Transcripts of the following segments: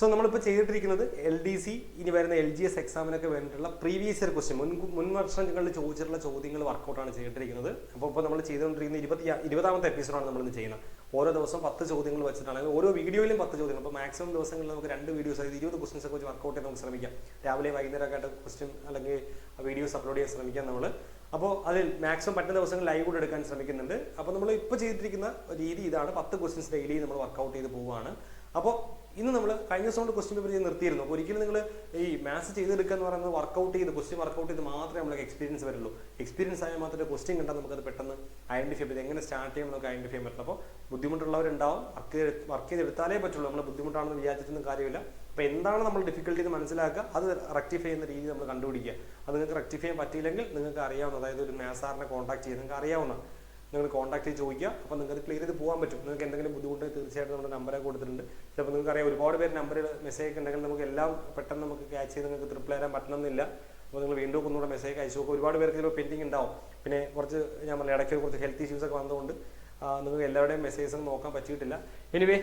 So നമ്മളിപ്പോൾ ചെയ്തിട്ടിരിക്കുന്നത് L D C ഇനി വരുന്ന എൽ ജി എസ് എക്സാമിനൊക്കെ വേണ്ടിയിട്ടുള്ള പ്രീവിയസ് ഇയർ ക്വസ്റ്റ്യൻ മുൻ മുൻ വർഷങ്ങളിൽ ചോദിച്ചിട്ടുള്ള ചോദ്യങ്ങൾ വർക്കൗട്ടാണ് ചെയ്തിട്ടിരിക്കുന്നത്. അപ്പോൾ ഇപ്പോൾ നമ്മൾ ചെയ്തുകൊണ്ടിരിക്കുന്ന ഇരുപത്തി ഇരുപതാമത്തെ എപ്പിസോഡാണ് നമ്മൾ ഇന്ന് ചെയ്യുന്നത്. ഓരോ ദിവസം പത്ത് ചോദ്യങ്ങൾ വെച്ചിട്ടാണ്. ഓരോ വീഡിയോയിലും പത്ത് ചോദ്യങ്ങൾ. അപ്പോൾ മാക്സിമം ദിവസങ്ങളിൽ നമുക്ക് രണ്ട് വീഡിയോസ് അതായത് ഇരുപത് ക്വസ്റ്റൻസ് ഒക്കെ വെച്ച് വർക്കൗട്ട് ചെയ്യാൻ നമുക്ക് ശ്രമിക്കാം. രാവിലെ വൈകുന്നേരമൊക്കെ ആയിട്ട് ക്വസ്റ്റ്യൻ അല്ലെങ്കിൽ വീഡിയോസ് അപ്ലോഡ് ചെയ്യാൻ ശ്രമിക്കാം നമ്മൾ അപ്പോൾ അതിൽ മാക്സിമം പറ്റുന്ന ദിവസങ്ങൾ ലൈവ് കൂടെ എടുക്കാൻ ശ്രമിക്കുന്നുണ്ട്. അപ്പോൾ നമ്മൾ ഇപ്പോൾ ചെയ്തിരിക്കുന്ന രീതി ഇതാണ്. പത്ത് ക്വസ്റ്റ്യൻസ് ഡെയിലി നമ്മൾ വർക്കൗട്ട് ചെയ്ത് പോവുകയാണ്. അപ്പോൾ ഇന്ന് നമ്മൾ കഴിഞ്ഞ ദിവസം കൊണ്ട് ക്വസ്റ്റ്യൻ പേപ്പർ ചെയ്ത് നിർത്തിയിരുന്നു. ഒരിക്കലും നിങ്ങൾ ഈ മാത്സ് ചെയ്തെടുക്കുക എന്ന് പറയുന്നത് വർക്കൗട്ട് ചെയ്ത് ക്വസ്റ്റ്യൻ വർക്കൗട്ട് ചെയ്ത് മാത്രമേ നമുക്ക് എക്സ്പീരിയൻസ് വരുള്ളൂ. എക്സ്പീരിയൻസ് ആയാൽ മാത്രമേ ക്വസ്റ്റ്യൻ കണ്ടാൽ നമുക്ക് അത് പെട്ടെന്ന് ഐഡന്റിഫൈ ചെയ്ത് എങ്ങനെ സ്റ്റാർട്ട് ചെയ്യണം നമുക്ക് ഐഡന്റിഫൈ ചെയ്യാൻ അപ്പോൾ ബുദ്ധിമുട്ടുള്ളവരുണ്ടാവും. വർക്ക് വർക്ക് ചെയ്തെടുത്താലേ പറ്റുള്ളൂ. നമ്മൾ ബുദ്ധിമുട്ടാണെന്ന് വിചാരിച്ചിട്ടൊന്നും കാര്യമില്ല. അപ്പോൾ എന്താണ് നമ്മൾ ഡിഫിക്കൽട്ടി എന്ന് മനസ്സിലാക്കുക? അത് റെക്ടിഫൈ ചെയ്യുന്ന രീതി നമ്മൾ കണ്ടുപിടിക്കുക. അത് നിങ്ങൾക്ക് റെക്ടിഫൈ ചെയ്യാൻ പറ്റിയില്ലെങ്കിൽ നിങ്ങൾക്ക് അറിയാവുന്ന അതായത് ഒരു മാസാറിനെ കോൺടാക്ട് ചെയ്ത് നിങ്ങൾക്ക് അറിയാവുന്ന നിങ്ങൾ കോൺടാക്ട് ചെയ്ത് ചോദിക്കുക. അപ്പോൾ നിങ്ങൾക്ക് ക്ലിയർ ചെയ്ത് പോകാൻ പറ്റും. നിങ്ങൾക്ക് എന്തെങ്കിലും ബുദ്ധിമുട്ട് തീർച്ചയായിട്ടും നമ്മുടെ നമ്പറെ കൊടുത്തിട്ടുണ്ട്. ചിലപ്പോൾ നിങ്ങൾക്ക് അറിയാം ഒരുപാട് പേര് നമ്പർ മെസ്സേജ് ഒക്കെ ഉണ്ടെങ്കിൽ നമുക്ക് എല്ലാം പെട്ടെന്ന് നമുക്ക് ക്യാച്ച് ചെയ്ത് നിങ്ങൾക്ക് റിപ്ലൈ തരാൻ പറ്റണമെന്നില്ല. അപ്പോൾ നിങ്ങൾ വീണ്ടും ഒന്നുകൂടെ മെസ്സേജ് അയച്ചു നോക്കുക. ഒരുപാട് പേർക്ക് ചിലപ്പോൾ പെൻഡിങ് ഉണ്ടാവും. പിന്നെ കുറച്ച് ഞാൻ പറഞ്ഞ ഇടയ്ക്ക് കുറച്ച് ഹെൽത്ത് ഇഷ്യൂസ് ഒക്കെ വന്നതുകൊണ്ട് നിങ്ങൾക്ക് എല്ലാവരുടെയും മെസ്സേജസ് നോക്കാൻ പറ്റിയിട്ടില്ല. എനിവേ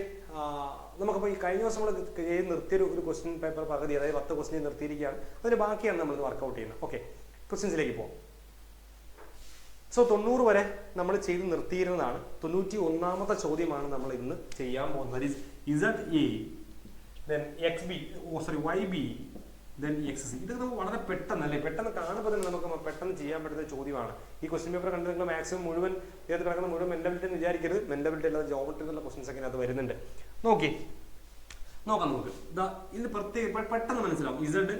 നമുക്കിപ്പോൾ ഈ കഴിഞ്ഞ ദിവസം നമ്മൾ നിർത്തിയൊരു ഒരു ക്വസ്റ്റ്യൻ പേപ്പർ പകുതി അതായത് പത്ത് ക്വസ്റ്റ്യൻ നിർത്തിയിരിക്കുകയാണ്. അതിന് ബാക്കിയാണ് നമ്മൾ വർക്കൗട്ട് ചെയ്യുന്നത്. ഓക്കെ ക്വസ്റ്റ്യൻസിലേക്ക് പോകാം സോ തൊണ്ണൂറ് വരെ നമ്മൾ ചെയ്ത് നിർത്തിയിരുന്നതാണ്. തൊണ്ണൂറ്റി ഒന്നാമത്തെ ചോദ്യമാണ് നമ്മൾ ഇന്ന് ചെയ്യാൻ പോകുന്നത്. Z A then X B oh sorry Y B then X C ഇത് നമുക്ക് വളരെ പെട്ടെന്ന് അല്ലേ പെട്ടെന്ന് കാണുമ്പോൾ തന്നെ നമുക്ക് പെട്ടെന്ന് ചെയ്യാൻ പറ്റുന്ന ചോദ്യമാണ്. ഈ ക്വസ്റ്റ്യൻ പേപ്പർ കണ്ട് നിങ്ങൾ മാക്സിമം മുഴുവൻ ഇതിനകത്ത് കിടക്കുന്ന മുഴുവൻ മെന്റബിലിറ്റി എന്ന് വിചാരിക്കരുത്. മെന്റബിലിറ്റി അല്ലാതെ ജോമെട്രി എന്നുള്ള ക്വസ്റ്റൻസ് ഒക്കെ അത് വരുന്നുണ്ട്. നോക്കി. നോക്കാം നമുക്ക്. ഇതാ പ്രത്യേക പെട്ടെന്ന് മനസ്സിലാവും. ഇസഡ്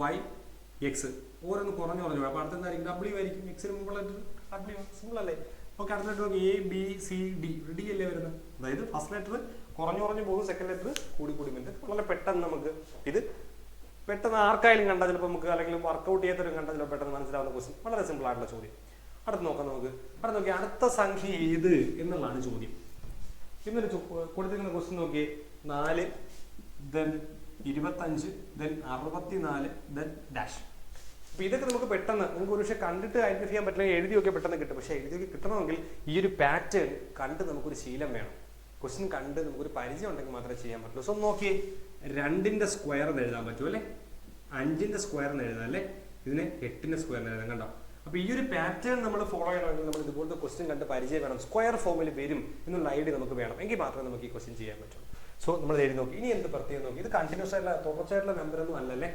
വൈ എക്സ് ഓരോന്ന് കുറഞ്ഞു കുറഞ്ഞു. അപ്പൊ അടുത്തെന്തായിരിക്കും? ഡബ്ല്യു ആയിരിക്കും. എക്സിന് മുമ്പുള്ള ഡബ്ല്യു സിമ്പിൾ അല്ലേ? ഓക്കെ അടുത്ത ലെറ്റർ നോക്കി. A B C D D അല്ലേ വരുന്നത്? അതായത് ഫസ്റ്റ് ലെറ്റർ കുറഞ്ഞു കുറഞ്ഞു പോകും. സെക്കൻഡ് ലെറ്റർ കൂടി കൂടി വരുന്നത് വളരെ പെട്ടെന്ന് നമുക്ക് ഇത് പെട്ടെന്ന് ആർക്കായാലും കണ്ടാൽ ചിലപ്പോൾ നമുക്ക് അല്ലെങ്കിൽ വർക്കൗട്ട് ചെയ്യാത്തവരും കണ്ടാൽ ചിലപ്പോൾ പെട്ടെന്ന് മനസ്സിലാവുന്ന ക്വസ്റ്റ്യൻ വളരെ സിമ്പിൾ ആയിട്ടുള്ള ചോദ്യം. അടുത്ത് നോക്കാം നമുക്ക്. അടുത്ത് നോക്കി. അടുത്ത സംഖ്യ ഏത് എന്നുള്ളതാണ് ചോദ്യം. ഇന്നൊരു കൊടുത്തിരിക്കുന്ന ക്വസ്റ്റ്യൻ നോക്കി നാല് ദെൻ ഇരുപത്തഞ്ച് ദെൻ അറുപത്തിനാല് ദെൻ ഡാഷ് ഇതൊക്കെ നമുക്ക് പെട്ടെന്ന് നമുക്ക് ഒരു പക്ഷേ കണ്ടിട്ട് ഐഡന്റിഫൈ ചെയ്യാൻ പറ്റില്ലെങ്കിൽ എഴുതിയൊക്കെ പെട്ടെന്ന് കിട്ടും. പക്ഷേ എഴുതിയൊക്കെ കിട്ടണമെങ്കിൽ ഈ ഒരു പാറ്റേൺ കണ്ട് നമുക്കൊരു ശീലം വേണം. ക്വസ്റ്റ്യൻ കണ്ട് നമുക്കൊരു പരിചയം ഉണ്ടെങ്കിൽ മാത്രമേ ചെയ്യാൻ പറ്റുള്ളൂ. സോ നോക്കി രണ്ടിന്റെ സ്ക്വയർ എന്ന് എഴുതാൻ പറ്റുമോ അല്ലേ? അഞ്ചിന്റെ സ്ക്വയർ എന്ന് എഴുതാം അല്ലേ? ഇതിനെ എട്ടിന്റെ സ്ക്വയർ എന്ന് എഴുതാം കണ്ടോ? അപ്പൊ ഈ ഒരു പാറ്റേൺ നമ്മൾ ഫോളോ ചെയ്യണമെങ്കിൽ നമ്മൾ ഇതുപോലത്തെ ക്വസ്റ്റ്യൻ കണ്ട് പരിചയം വേണം. സ്ക്വയർ ഫോമിൽ വരും എന്നുള്ള ഐഡിയ നമുക്ക് വേണം. എങ്കിൽ മാത്രമേ നമുക്ക് ഈ ക്വസ്റ്റ്യൻ ചെയ്യാൻ പറ്റുള്ളൂ സോ നമ്മൾ എഴുതി നോക്കി. ഇനി എന്ത് പ്രത്യേകം നോക്കി? ഇത് കണ്ടിന്യൂസ് ആയിട്ടുള്ള തുടർച്ചയായിട്ടുള്ള നമ്പർ ഒന്നും അല്ലല്ലേ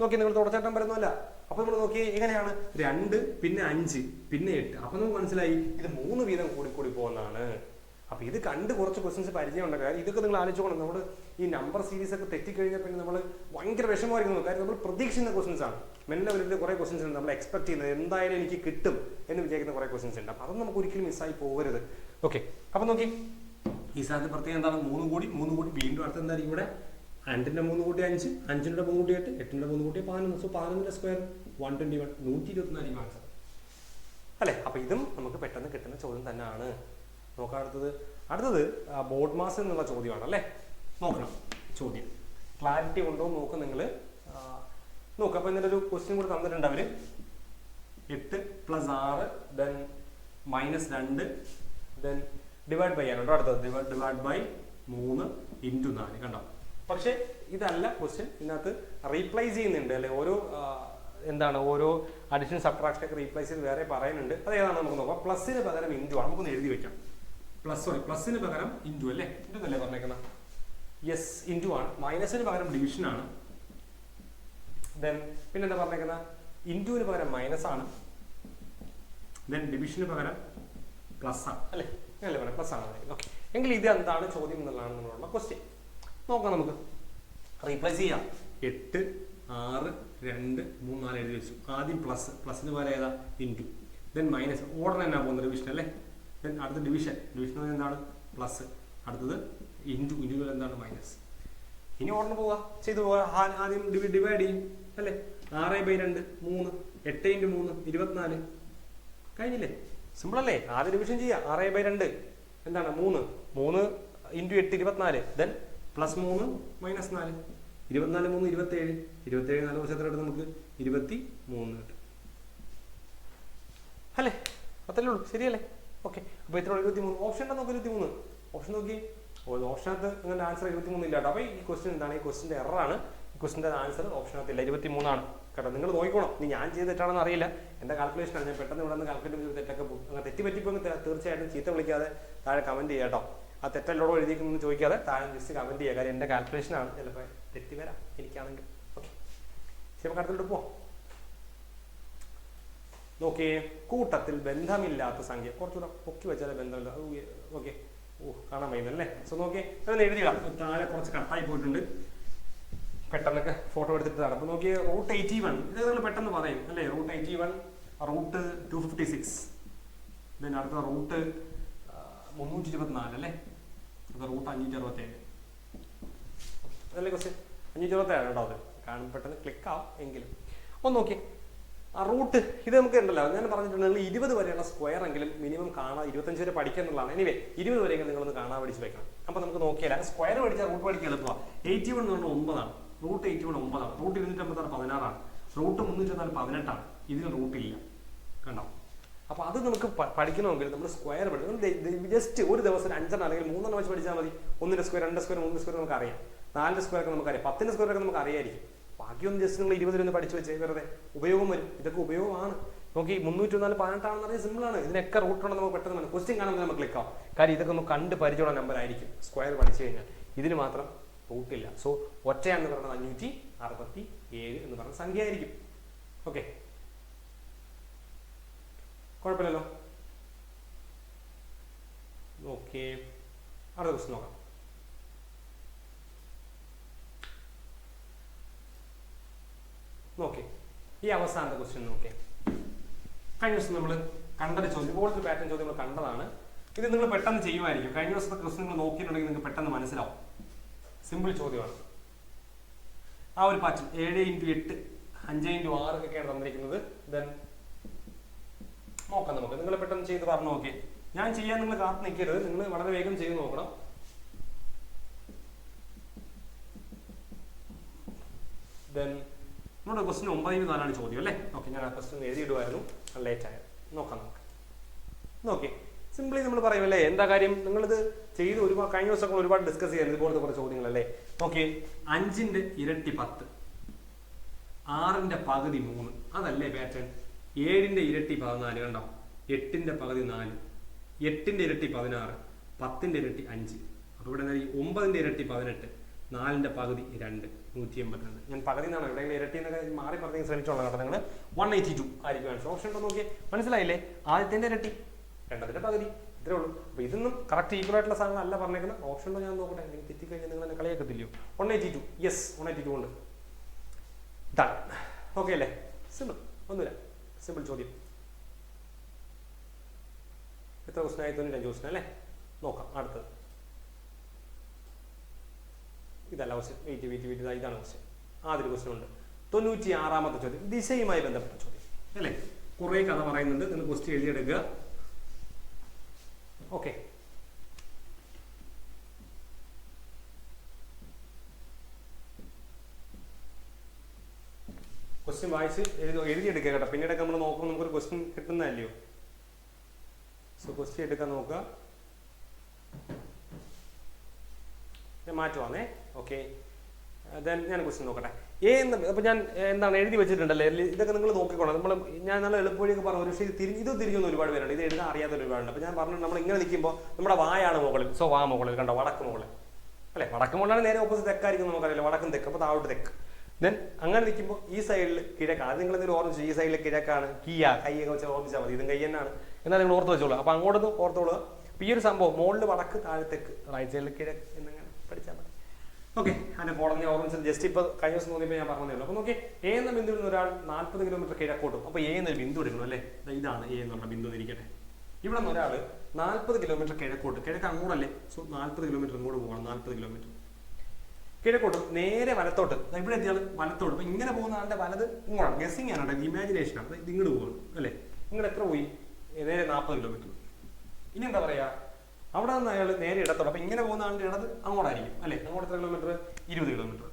നോക്കി നിങ്ങൾ തുടർച്ചയായിട്ട് നമ്പർ ഒന്നും അല്ല. അപ്പൊ നമ്മൾ നോക്കി എങ്ങനെയാണ്? രണ്ട് പിന്നെ അഞ്ച് പിന്നെ എട്ട്. അപ്പൊ നമുക്ക് മനസ്സിലായി ഇത് മൂന്ന് വീതം കൂടി കൂടി പോകുന്നതാണ്. അപ്പൊ ഇത് കണ്ട് കുറച്ച് ക്വസ്റ്റ്യൻസ് പരിചയം ഉണ്ട് കാര്യം ഇതൊക്കെ നിങ്ങൾ ആലോചിച്ചോണം. നമ്മൾ ഈ നമ്പർ സീരീസ് ഒക്കെ തെറ്റിക്കഴിഞ്ഞാൽ പിന്നെ നമ്മൾ ഭയങ്കര വിഷമമായിരിക്കുന്നു. കാര്യം നമ്മൾ പ്രതീക്ഷിക്കുന്ന ക്വസ്റ്റ്യൻസ് ആണ്. മെല്ലെ വലിയ കുറെ ക്വസ്റ്റ്യൻസ് ഉണ്ട്. നമ്മൾ എക്സ്പെക്ട് ചെയ്യുന്നത് എന്തായാലും എനിക്ക് കിട്ടും എന്ന് വിചാരിക്കുന്ന കുറെ ക്വസ്റ്റ്യൻസ് ഉണ്ട്. അപ്പൊ അത് നമുക്ക് ഒരിക്കലും മിസ്സായി പോകരുത്. ഓക്കെ അപ്പൊ നോക്കി. ഈ സാധനത്തിന് പ്രത്യേകം എന്താണ്? മൂന്ന് കൂടി മൂന്ന് കൂടി വീണ്ടും അടുത്ത് എന്തായാലും ഇവിടെ? രണ്ടിന്റെ മൂന്ന് കൂട്ടി അഞ്ച് അഞ്ചിന്റെ മൂന്ന് കൂട്ടി എട്ട് എട്ടിന്റെ മൂന്ന് കൂട്ടി പതിനൊന്ന്. സോ പതിനൊന്നിന്റെ സ്ക്വയർ വൺ ട്വന്റി വൺ നൂറ്റി ഇരുപത്തിനാല് ആൻസർ അല്ലെ? അപ്പൊ ഇതും നമുക്ക് പെട്ടെന്ന് കിട്ടുന്ന ചോദ്യം തന്നെയാണ്. നോക്കാം അടുത്തത്. അടുത്തത് ബോർഡ് മാസ് എന്നുള്ള ചോദ്യമാണ് അല്ലേ? നോക്കണം ചോദ്യം. ക്ലാരിറ്റി ഉണ്ടോ നോക്ക് നിങ്ങൾ നോക്കുക അപ്പോൾ ഇന്നലെ ഒരു ക്വസ്റ്റ്യൻ കൂടെ തന്നിട്ടുണ്ട് അവർ എട്ട് പ്ലസ് ആറ് ദെൻ മൈനസ് രണ്ട് ദെൻ ഡിവൈഡ് ബൈ ആണ് കേട്ടോ അടുത്തത്? ഡിവൈഡ് ബൈ മൂന്ന് ഇന്റു നാല്. കണ്ടോ? പക്ഷേ ഇതല്ല ക്വസ്റ്റ്യൻ ഇതിനകത്ത് റീപ്ലേസ് ചെയ്യുന്നുണ്ട് അല്ലെ? ഓരോ എന്താണ് ഓരോ അഡിഷൻ സബ്ട്രാക്ഷൻ ഒക്കെ റീപ്ലേസ് ചെയ്ത് വേറെ പറയുന്നുണ്ട്. അത് ഏതാണ് നമുക്ക് നോക്കാം. പ്ലസിന് പകരം ഇന്റു ആണ്. നമുക്കൊന്ന് എഴുതി വെക്കാം. പ്ലസ് സോറി പ്ലസിന് പകരം ഇന്റു അല്ലേ? ഇന്റു അല്ലേ പറഞ്ഞേക്കുന്ന? യെസ് ഇന്റു ആണ്. മൈനസിന് പകരം ഡിവിഷൻ ആണ്. ദെൻ പിന്നെന്താ പറഞ്ഞേക്കുന്ന? ഇന്റുവിന് പകരം മൈനസ് ആണ്. ദെൻ ഡിവിഷന് പകരം പ്ലസ് ആണ്. അല്ലേ? അങ്ങനല്ലേ പറയാം പ്ലസ് ആണ്. ഓക്കെ എങ്കിൽ ഇത് എന്താണ് ചോദ്യം എന്നുള്ളതാണ് നമ്മളുള്ള ക്വസ്റ്റ്യൻ നോക്കാം നമുക്ക്. റീപ്ലേസ് ചെയ്യാം. എട്ട് ആറ് രണ്ട് മൂന്ന് നാല് എഴുതി വെച്ചു ആദ്യം പ്ലസ് പ്ലസിന് പോലെ ഏതാ? ഇന്റു ദെൻ മൈനസ് ഓർഡർ തന്നെ പോകുന്നത് ഡിവിഷൻ അല്ലേ? ദെൻ അടുത്ത ഡിവിഷൻ ഡിവിഷൻ എന്താണ്? പ്ലസ് അടുത്തത് ഇന്റു ഇന്റു എന്താണ്? മൈനസ് ഇനി ഓർഡർ പോവുക ചെയ്തു പോവുക ആദ്യം ഡിവൈഡ് ചെയ്യും. അല്ലേ? ആറ് ബൈ രണ്ട് മൂന്ന്. എട്ട് ഇന്റു മൂന്ന് ഇരുപത്തിനാല്. കഴിഞ്ഞില്ലേ? സിമ്പിൾ അല്ലേ? ആദ്യം ഡിവിഷൻ ചെയ്യുക ആറ് ബൈ രണ്ട്. എന്താണ്? മൂന്ന്. മൂന്ന് ഇന്റു എട്ട് ഇരുപത്തിനാല്. ദെൻ പ്ലസ് മൂന്ന് മൈനസ് നാല്. ഇരുപത്തിനാല് മൂന്ന് ഇരുപത്തേഴ്. ഇരുപത്തേഴ് നാല് വർഷം എത്ര കിട്ടും നമുക്ക്? ഇരുപത്തി മൂന്ന് കിട്ടും. അല്ലേ? അത്രേ ഉള്ളൂ. ശരിയല്ലേ? ഓക്കെ. അപ്പോൾ ഇത്ര ഇരുപത്തി മൂന്ന് ഓപ്ഷൻ ഉണ്ടോ? നോക്കി ഇരുപത്തി മൂന്ന് ഓപ്ഷൻ നോക്കി ഓപ്ഷനകത്ത് നിങ്ങളുടെ ആൻസർ ഇരുപത്തിമൂന്ന് ഇല്ല കേട്ടോ. അപ്പോൾ ഈ ക്വസ്റ്റ്യൻ എന്താണ്? ഈ ക്വസ്റ്റിന്റെ എററാണ് ഈ ക്വസ്റ്റിന്റെ ആൻസർ ഓപ്ഷനകത്ത് ഇല്ല. ഇരുപത്തിമൂന്നാണ്. കേട്ടോ നിങ്ങൾ നോക്കിക്കോണം. ഇനി ഞാൻ ചെയ്ത് തെറ്റാണെന്ന് അറിയില്ല. എന്റെ കാൽക്കുലേഷനാണ് ഞാൻ പെട്ടെന്ന് ഇവിടെ നിന്ന് കാൽക്കുലേറ്റ് ചെയ്ത് തെറ്റൊക്കെ പോകും അങ്ങനെ തെറ്റി പറ്റിപ്പോൾ തീർച്ചയായിട്ടും ചീത്ത വിളിക്കാതെ താഴെ കമന്റ് ചെയ്യാം കേട്ടോ. ആ തെറ്റല്ലോടോ എഴുതിക്കുന്നു ചോദിക്കാതെ താഴെ ജസ്റ്റ് കമന്റ് ചെയ്യുക. കാര്യം എന്റെ കാൽക്കുലേഷനാണ് ചിലപ്പോൾ തെറ്റി വരാം. എനിക്കാണെങ്കിൽ. ഓക്കെ ശരി നമുക്ക് അടുത്തോട്ട് പോവാം. നോക്കിയേ കൂട്ടത്തിൽ ബന്ധമില്ലാത്ത സംഖ്യ. കുറച്ചുകൂടെ പൊക്കി വെച്ചാലേ ബന്ധമില്ല. ഓക്കെ ഓ കാണാൻ വയ്യുന്നല്ലേ സോ നോക്കിയേ അതൊന്ന് എഴുതിയിടാം താഴെ കുറച്ച് കട്ടായി പോയിട്ടുണ്ട്. പെട്ടെന്നൊക്കെ ഫോട്ടോ എടുത്തിട്ടാണ് അപ്പോൾ നോക്കിയേ റൂട്ട് എയ്റ്റി വൺ ഇത് നിങ്ങൾ പെട്ടെന്ന് പറയും അല്ലേ? Root eighty one root two fifty six then അടുത്ത റൂട്ട് മുന്നൂറ്റി ഇരുപത്തിനാല് അല്ലേ? അത് റൂട്ട് അഞ്ഞൂറ്റി അറുപത്തേഴ് അതല്ലേ ക്വസ്റ്റ്യൻ? അഞ്ഞൂറ്റി അറുപത്തേഴ് കേട്ടോ അത്. കാണും പെട്ടെന്ന് ക്ലിക്ക് ആവും എങ്കിലും. ഒന്ന് നോക്കി ആ റൂട്ട് ഇത് നമുക്ക് ഉണ്ടല്ലോ. ഞാൻ പറഞ്ഞിട്ടുണ്ട് നിങ്ങൾ ഇരുപത് വരെയുള്ള സ്ക്വയർ എങ്കിലും മിനിമം കാണാൻ ഇരുപത്തഞ്ച് വരെ പഠിക്കുക എന്നുള്ളതാണ്. എനിവേ ഇരുപത് വരെയെങ്കിലും നിങ്ങളൊന്ന് കാണാൻ പഠിച്ച് വെക്കണം. അപ്പോൾ നമുക്ക് നോക്കിയാൽ സ്ക്വയർ പഠിച്ചാൽ റൂട്ട് പഠിക്കാൻ എളുപ്പമാണ് എയ്റ്റി വൺ എന്ന് പറഞ്ഞാൽ ഒമ്പതാണ്. റൂട്ട് എയ്റ്റി വൺ ഒമ്പതാണ്. റൂട്ട് ഇരുന്നൂറ്റമ്പത്താറ് പതിനാറാണ്. റൂട്ട് മുന്നൂറ്റമ്പത്താറ് പതിനെട്ടാണ്. ഇതിന് റൂട്ടില്ല കണ്ടോ? അപ്പോൾ അത് നമുക്ക് പഠിക്കണമെങ്കിൽ നമ്മൾ സ്ക്വയർ പഠിക്കണം. ജസ്റ്റ് ഒരു ദിവസം അഞ്ചെണ്ണം അല്ലെങ്കിൽ മൂന്നെണ്ണം വെച്ച് പഠിച്ചാൽ മതി. ഒന്നിന്റെ സ്ക്വയർ രണ്ട് സ്ക്വയർ മൂന്ന് സ്ക്വയർ നമുക്ക് അറിയാം നാലിന്റെ സ്ക്വയർ ഒക്കെ നമുക്കറിയാം. പത്തിന്റെ സ്ക്വയർ ഒക്കെ നമുക്ക് അറിയായിരിക്കും. ബാക്കിയൊന്നും ജസ്റ്റ് നിങ്ങൾ ഇരുപതിലൊന്ന് പഠിച്ചു വെച്ചേ വെറുതെ ഉപയോഗം വരും. ഇതൊക്കെ ഉപയോഗമാണ്. നോക്കി മുന്നൂറ്റി നാല് പതിനെട്ടാണെന്ന് സിമ്പിൾ സിമ്പിളാണ് ഇതിനൊക്കെ റൂട്ട് ഉണ്ടെന്ന് നമുക്ക് പെട്ടെന്ന് ക്വസ്റ്റ്യൻ കാണാൻ നമുക്ക് ക്ലിക്ക് ആവും. കാര്യം ഇതൊക്കെ നമുക്ക് കണ്ട് പരിചയമുള്ള നമ്പർ ആയിരിക്കും. സ്ക്വയർ പഠിച്ചു കഴിഞ്ഞാൽ. ഇതിന് മാത്രം റൂട്ടില്ല സോ ഒറ്റയാണെന്ന് പറയുന്നത് അഞ്ഞൂറ്റി അറുപത്തി ഏഴ് എന്ന് പറയുന്ന സംഖ്യ ആയിരിക്കും ഓക്കെ കുഴപ്പമില്ലല്ലോ. ഓക്കെ. അടുത്ത ക്വസ്റ്റ്യൻ നോക്കാം. നോക്കേ. ഈ അവസാനത്തെ ക്വസ്റ്റ്യൻ നോക്കേ. കഴിഞ്ഞ ദിവസം നമ്മൾ കണ്ടൊരു ചോദ്യം ഇതുപോലത്തെ പാറ്റേൺ ചോദ്യം നമ്മൾ കണ്ടതാണ്. ഇത് നിങ്ങൾ പെട്ടെന്ന് ചെയ്യുമായിരിക്കും. കഴിഞ്ഞ ദിവസത്തെ ക്വസ്റ്റ്യൻ നിങ്ങൾ നോക്കിയിട്ടുണ്ടെങ്കിൽ നിങ്ങൾക്ക് പെട്ടെന്ന് മനസ്സിലാവും. സിമ്പിൾ ചോദ്യമാണ്. ആ ഒരു പാറ്റേൺ ഏഴ് ഇന്റു എട്ട് അഞ്ച് ഇന്റു ആറ് ഒക്കെയാണ് തന്നിരിക്കുന്നത്. ദെൻ നോക്കാം നമുക്ക്. നിങ്ങൾ പെട്ടെന്ന് ചെയ്ത് പറഞ്ഞു നോക്കി. ഞാൻ ചെയ്യാൻ നിങ്ങൾ കാത്തു നിൽക്കരുത്. നിങ്ങൾ വളരെ വേഗം ചെയ്ത് നോക്കണം. ദെൻ നമ്മുടെ ക്വസ്റ്റിന് ഒമ്പതിന് നാലാണ് ചോദ്യം അല്ലേ? ഓക്കെ ഞാൻ ആ ക്വസ്റ്റിന് എഴുതിയിടുമായിരുന്നു ലേറ്റ് ആയത് നോക്കാം നമുക്ക്. നോക്കി. സിംപ്ലി നമ്മൾ പറയുമല്ലേ എന്താ കാര്യം? നിങ്ങളിത് ചെയ്ത് ഒരുപാട് കഴിഞ്ഞ ദിവസം ഒരുപാട് ഡിസ്കസ് ചെയ്യാൻ ഇതുപോലത്തെ കുറച്ച് ചോദ്യങ്ങളല്ലേ ഓക്കെ അഞ്ചിന്റെ ഇരട്ടി പത്ത് ആറിന്റെ പകുതി മൂന്ന് അതല്ലേ പാറ്റേൺ ഏഴിന്റെ ഇരട്ടി പതിനാല് കണ്ടോ? എട്ടിന്റെ പകുതി നാല് എട്ടിന്റെ ഇരട്ടി പതിനാറ് പത്തിന്റെ ഇരട്ടി അഞ്ച്. അപ്പോൾ ഇവിടെ ഈ ഒമ്പതിന്റെ ഇരട്ടി പതിനെട്ട് നാലിന്റെ പകുതി രണ്ട് നൂറ്റി എൺപത്തിരണ്ട് ഞാൻ പകുതി എന്നാണ് ഇവിടെ ഇരട്ടി എന്നൊക്കെ മാറി പറഞ്ഞു ശ്രമിച്ചോളാം കേട്ടോ നിങ്ങൾ വൺ എയ്റ്റി ടു ആയിരിക്കും ആൻസർ ഓപ്ഷൻ ഉണ്ടോ നോക്കിയേ. മനസ്സിലായില്ലേ? ആദ്യത്തിന്റെ ഇരട്ടി രണ്ടതിന്റെ പകുതി ഇത്രേ ഉള്ളൂ. അപ്പോൾ ഇതൊന്നും കറക്റ്റ് ഈക്വൽ ആയിട്ടുള്ള സാധനങ്ങളല്ല പറഞ്ഞേക്കുന്നത് ഓപ്ഷൻ ഉണ്ടോ ഞാൻ നോക്കട്ടെ. നിങ്ങൾ തെറ്റിക്കഴിഞ്ഞാൽ നിങ്ങൾ എന്നെ കളിയാക്കത്തില്ലയോ? One eighty two yes one eighty two ഉണ്ട്. ഡൺ ഓക്കെ അല്ലേ? സിമ്പിൾ ഒന്നുമില്ല. സിമ്പിൾ ചോദ്യം. എത്ര ക്വസ്റ്റൻ ആയി? തൊണ്ണൂറ്റഞ്ച് ക്വസ്റ്റൻ അല്ലേ? നോക്കാം അടുത്തത്. ഇതല്ല ക്വസ്റ്റ്യൻ വെയിറ്റ് വെയിറ്റ് വെയിറ്റ് ഇതാണ് ക്വസ്റ്റ്യൻ ആദ്യ ക്വസ്റ്റ്യൻ ഉണ്ട്. തൊണ്ണൂറ്റി ആറാമത്തെ ചോദ്യം. ദിശയുമായി ബന്ധപ്പെട്ട ചോദ്യം. അല്ലേ? കുറേ കഥ പറയുന്നുണ്ട്. നിങ്ങൾ ക്വസ്റ്റ്യൻ എഴുതിയെടുക്കുക. ഓക്കെ ക്വസ്റ്റ്യൻ വായിച്ച് എഴുതി എഴുതിയെടുക്കുക കേട്ടോ. നമ്മൾ നോക്കുമ്പോൾ നമുക്കൊരു ക്വസ്റ്റ്യൻ കിട്ടുന്നതല്ലയോ? സോ ക്വസ്റ്റ്യൻ എടുക്കാൻ നോക്കുക. ഞാൻ മാറ്റുവാന്നേ. ഓക്കെ ദെൻ ഞാൻ ക്വസ്റ്റ്യൻ നോക്കട്ടെ. എ എന്ന് അപ്പോൾ ഞാൻ എന്താണ് എഴുതി വെച്ചിട്ടുണ്ടല്ലേ? ഇതൊക്കെ നിങ്ങൾ നോക്കിക്കോണം നമ്മൾ ഞാൻ നല്ല എളുപ്പവഴിയൊക്കെ പറഞ്ഞു. പക്ഷേ ഇത് തിരിഞ്ഞ് ഇത് തിരിഞ്ഞൊന്നും ഒരുപാട് പേരുണ്ട്. ഇത് എഴുതാൻ അറിയാത്ത ഒരുപാടുണ്ട്. അപ്പോൾ ഞാൻ പറഞ്ഞു നമ്മൾ ഇങ്ങനെ നിൽക്കുമ്പോൾ നമ്മുടെ വായാണ് മുകളിൽ. സോ വാ മുകളിൽ. കണ്ടോ? വടക്ക് മുകളിൽ. അല്ലേ? വടക്ക് മുകളിലാണ് നേരെ ഓപ്പോസിറ്റ് തെക്കായിരിക്കും നമുക്കറിയില്ല വടക്കും തെക്ക്. അപ്പോൾ താഴോട്ട് തെക്ക്. ദെൻ അങ്ങനെ നിൽക്കുമ്പോൾ ഈ സൈഡിൽ കിഴക്കാണ്. അത് നിങ്ങൾ എന്തെങ്കിലും ഓർമ്മിച്ചു ഈ സൈഡിൽ കിഴക്കാണ് കീയ കൈയൊക്കെ വെച്ച് ഓർമ്മിച്ചാൽ മതി. ഇതും കൈ തന്നെയാണ്. എന്നാൽ നിങ്ങൾ ഓർത്ത് വെച്ചോളൂ. അപ്പോൾ അങ്ങോട്ടൊന്ന് ഓർത്തോളുക. അപ്പോൾ ഈ ഒരു സംഭവം മുകളിൽ വടക്ക് താഴത്തേക്ക് റൈറ്റ് സൈഡിൽ കിഴക്ക് എന്നിങ്ങനെ പഠിച്ചാൽ മതി. ഓക്കെ അതിന്റെ കോടതി ഓർമ്മിച്ചത്. ജസ്റ്റ് ഇപ്പോൾ കഴിഞ്ഞ ദിവസം തോന്നിയപ്പോൾ ഞാൻ പറഞ്ഞതേ അപ്പോൾ നോക്കി എ എന്ന ബിന്ദുവിൽ നിന്ന് ഒരാൾ നാൽപ്പത് കിലോമീറ്റർ കിഴക്കോട്ടും. അപ്പോൾ എ എന്നൊരു ബിന്ദു എടുക്കണം അല്ലേ? ഇതാണ് എ എന്നുള്ള ബിന്ദു എന്നിരിക്കട്ടെ ഇവിടെ നിന്ന് ഒരാൾ നാൽപ്പത് കിലോമീറ്റർ കിഴക്കോട്ട്. കിഴക്ക് അങ്ങോട്ടല്ലേ? സോ നാൽപ്പത് കിലോമീറ്റർ ഇങ്ങോട്ട് പോകണം. നാൽപ്പത് കിലോമീറ്റർ കിഴക്കോട്ട് നേരെ വലത്തോട്ട്. ഇവിടെ എത്തിയാൽ വലത്തോട്ട്. അപ്പൊ ഇങ്ങനെ പോകുന്ന ആളുടെ വലത് ഇങ്ങോട്ടാണ്. ഗസിങ് ആണ് ഇമാജിനേഷൻ ആണ്. ഇത് ഇങ്ങോട്ട് പോവാണ്. അല്ലേ? ഇങ്ങോട്ട് എത്ര പോയി? നേരെ നാൽപ്പത് കിലോമീറ്റർ ഇനി എന്താ പറയാ? അവിടെ നിന്ന് അയാൾ നേരെ ഇടത്തോട്ട്. അപ്പൊ ഇങ്ങനെ പോകുന്ന ആളുടെ ഇടത് അങ്ങോട്ടായിരിക്കും. അല്ലേ? അങ്ങോട്ട് എത്ര കിലോമീറ്റർ ഇരുപത് കിലോമീറ്റർ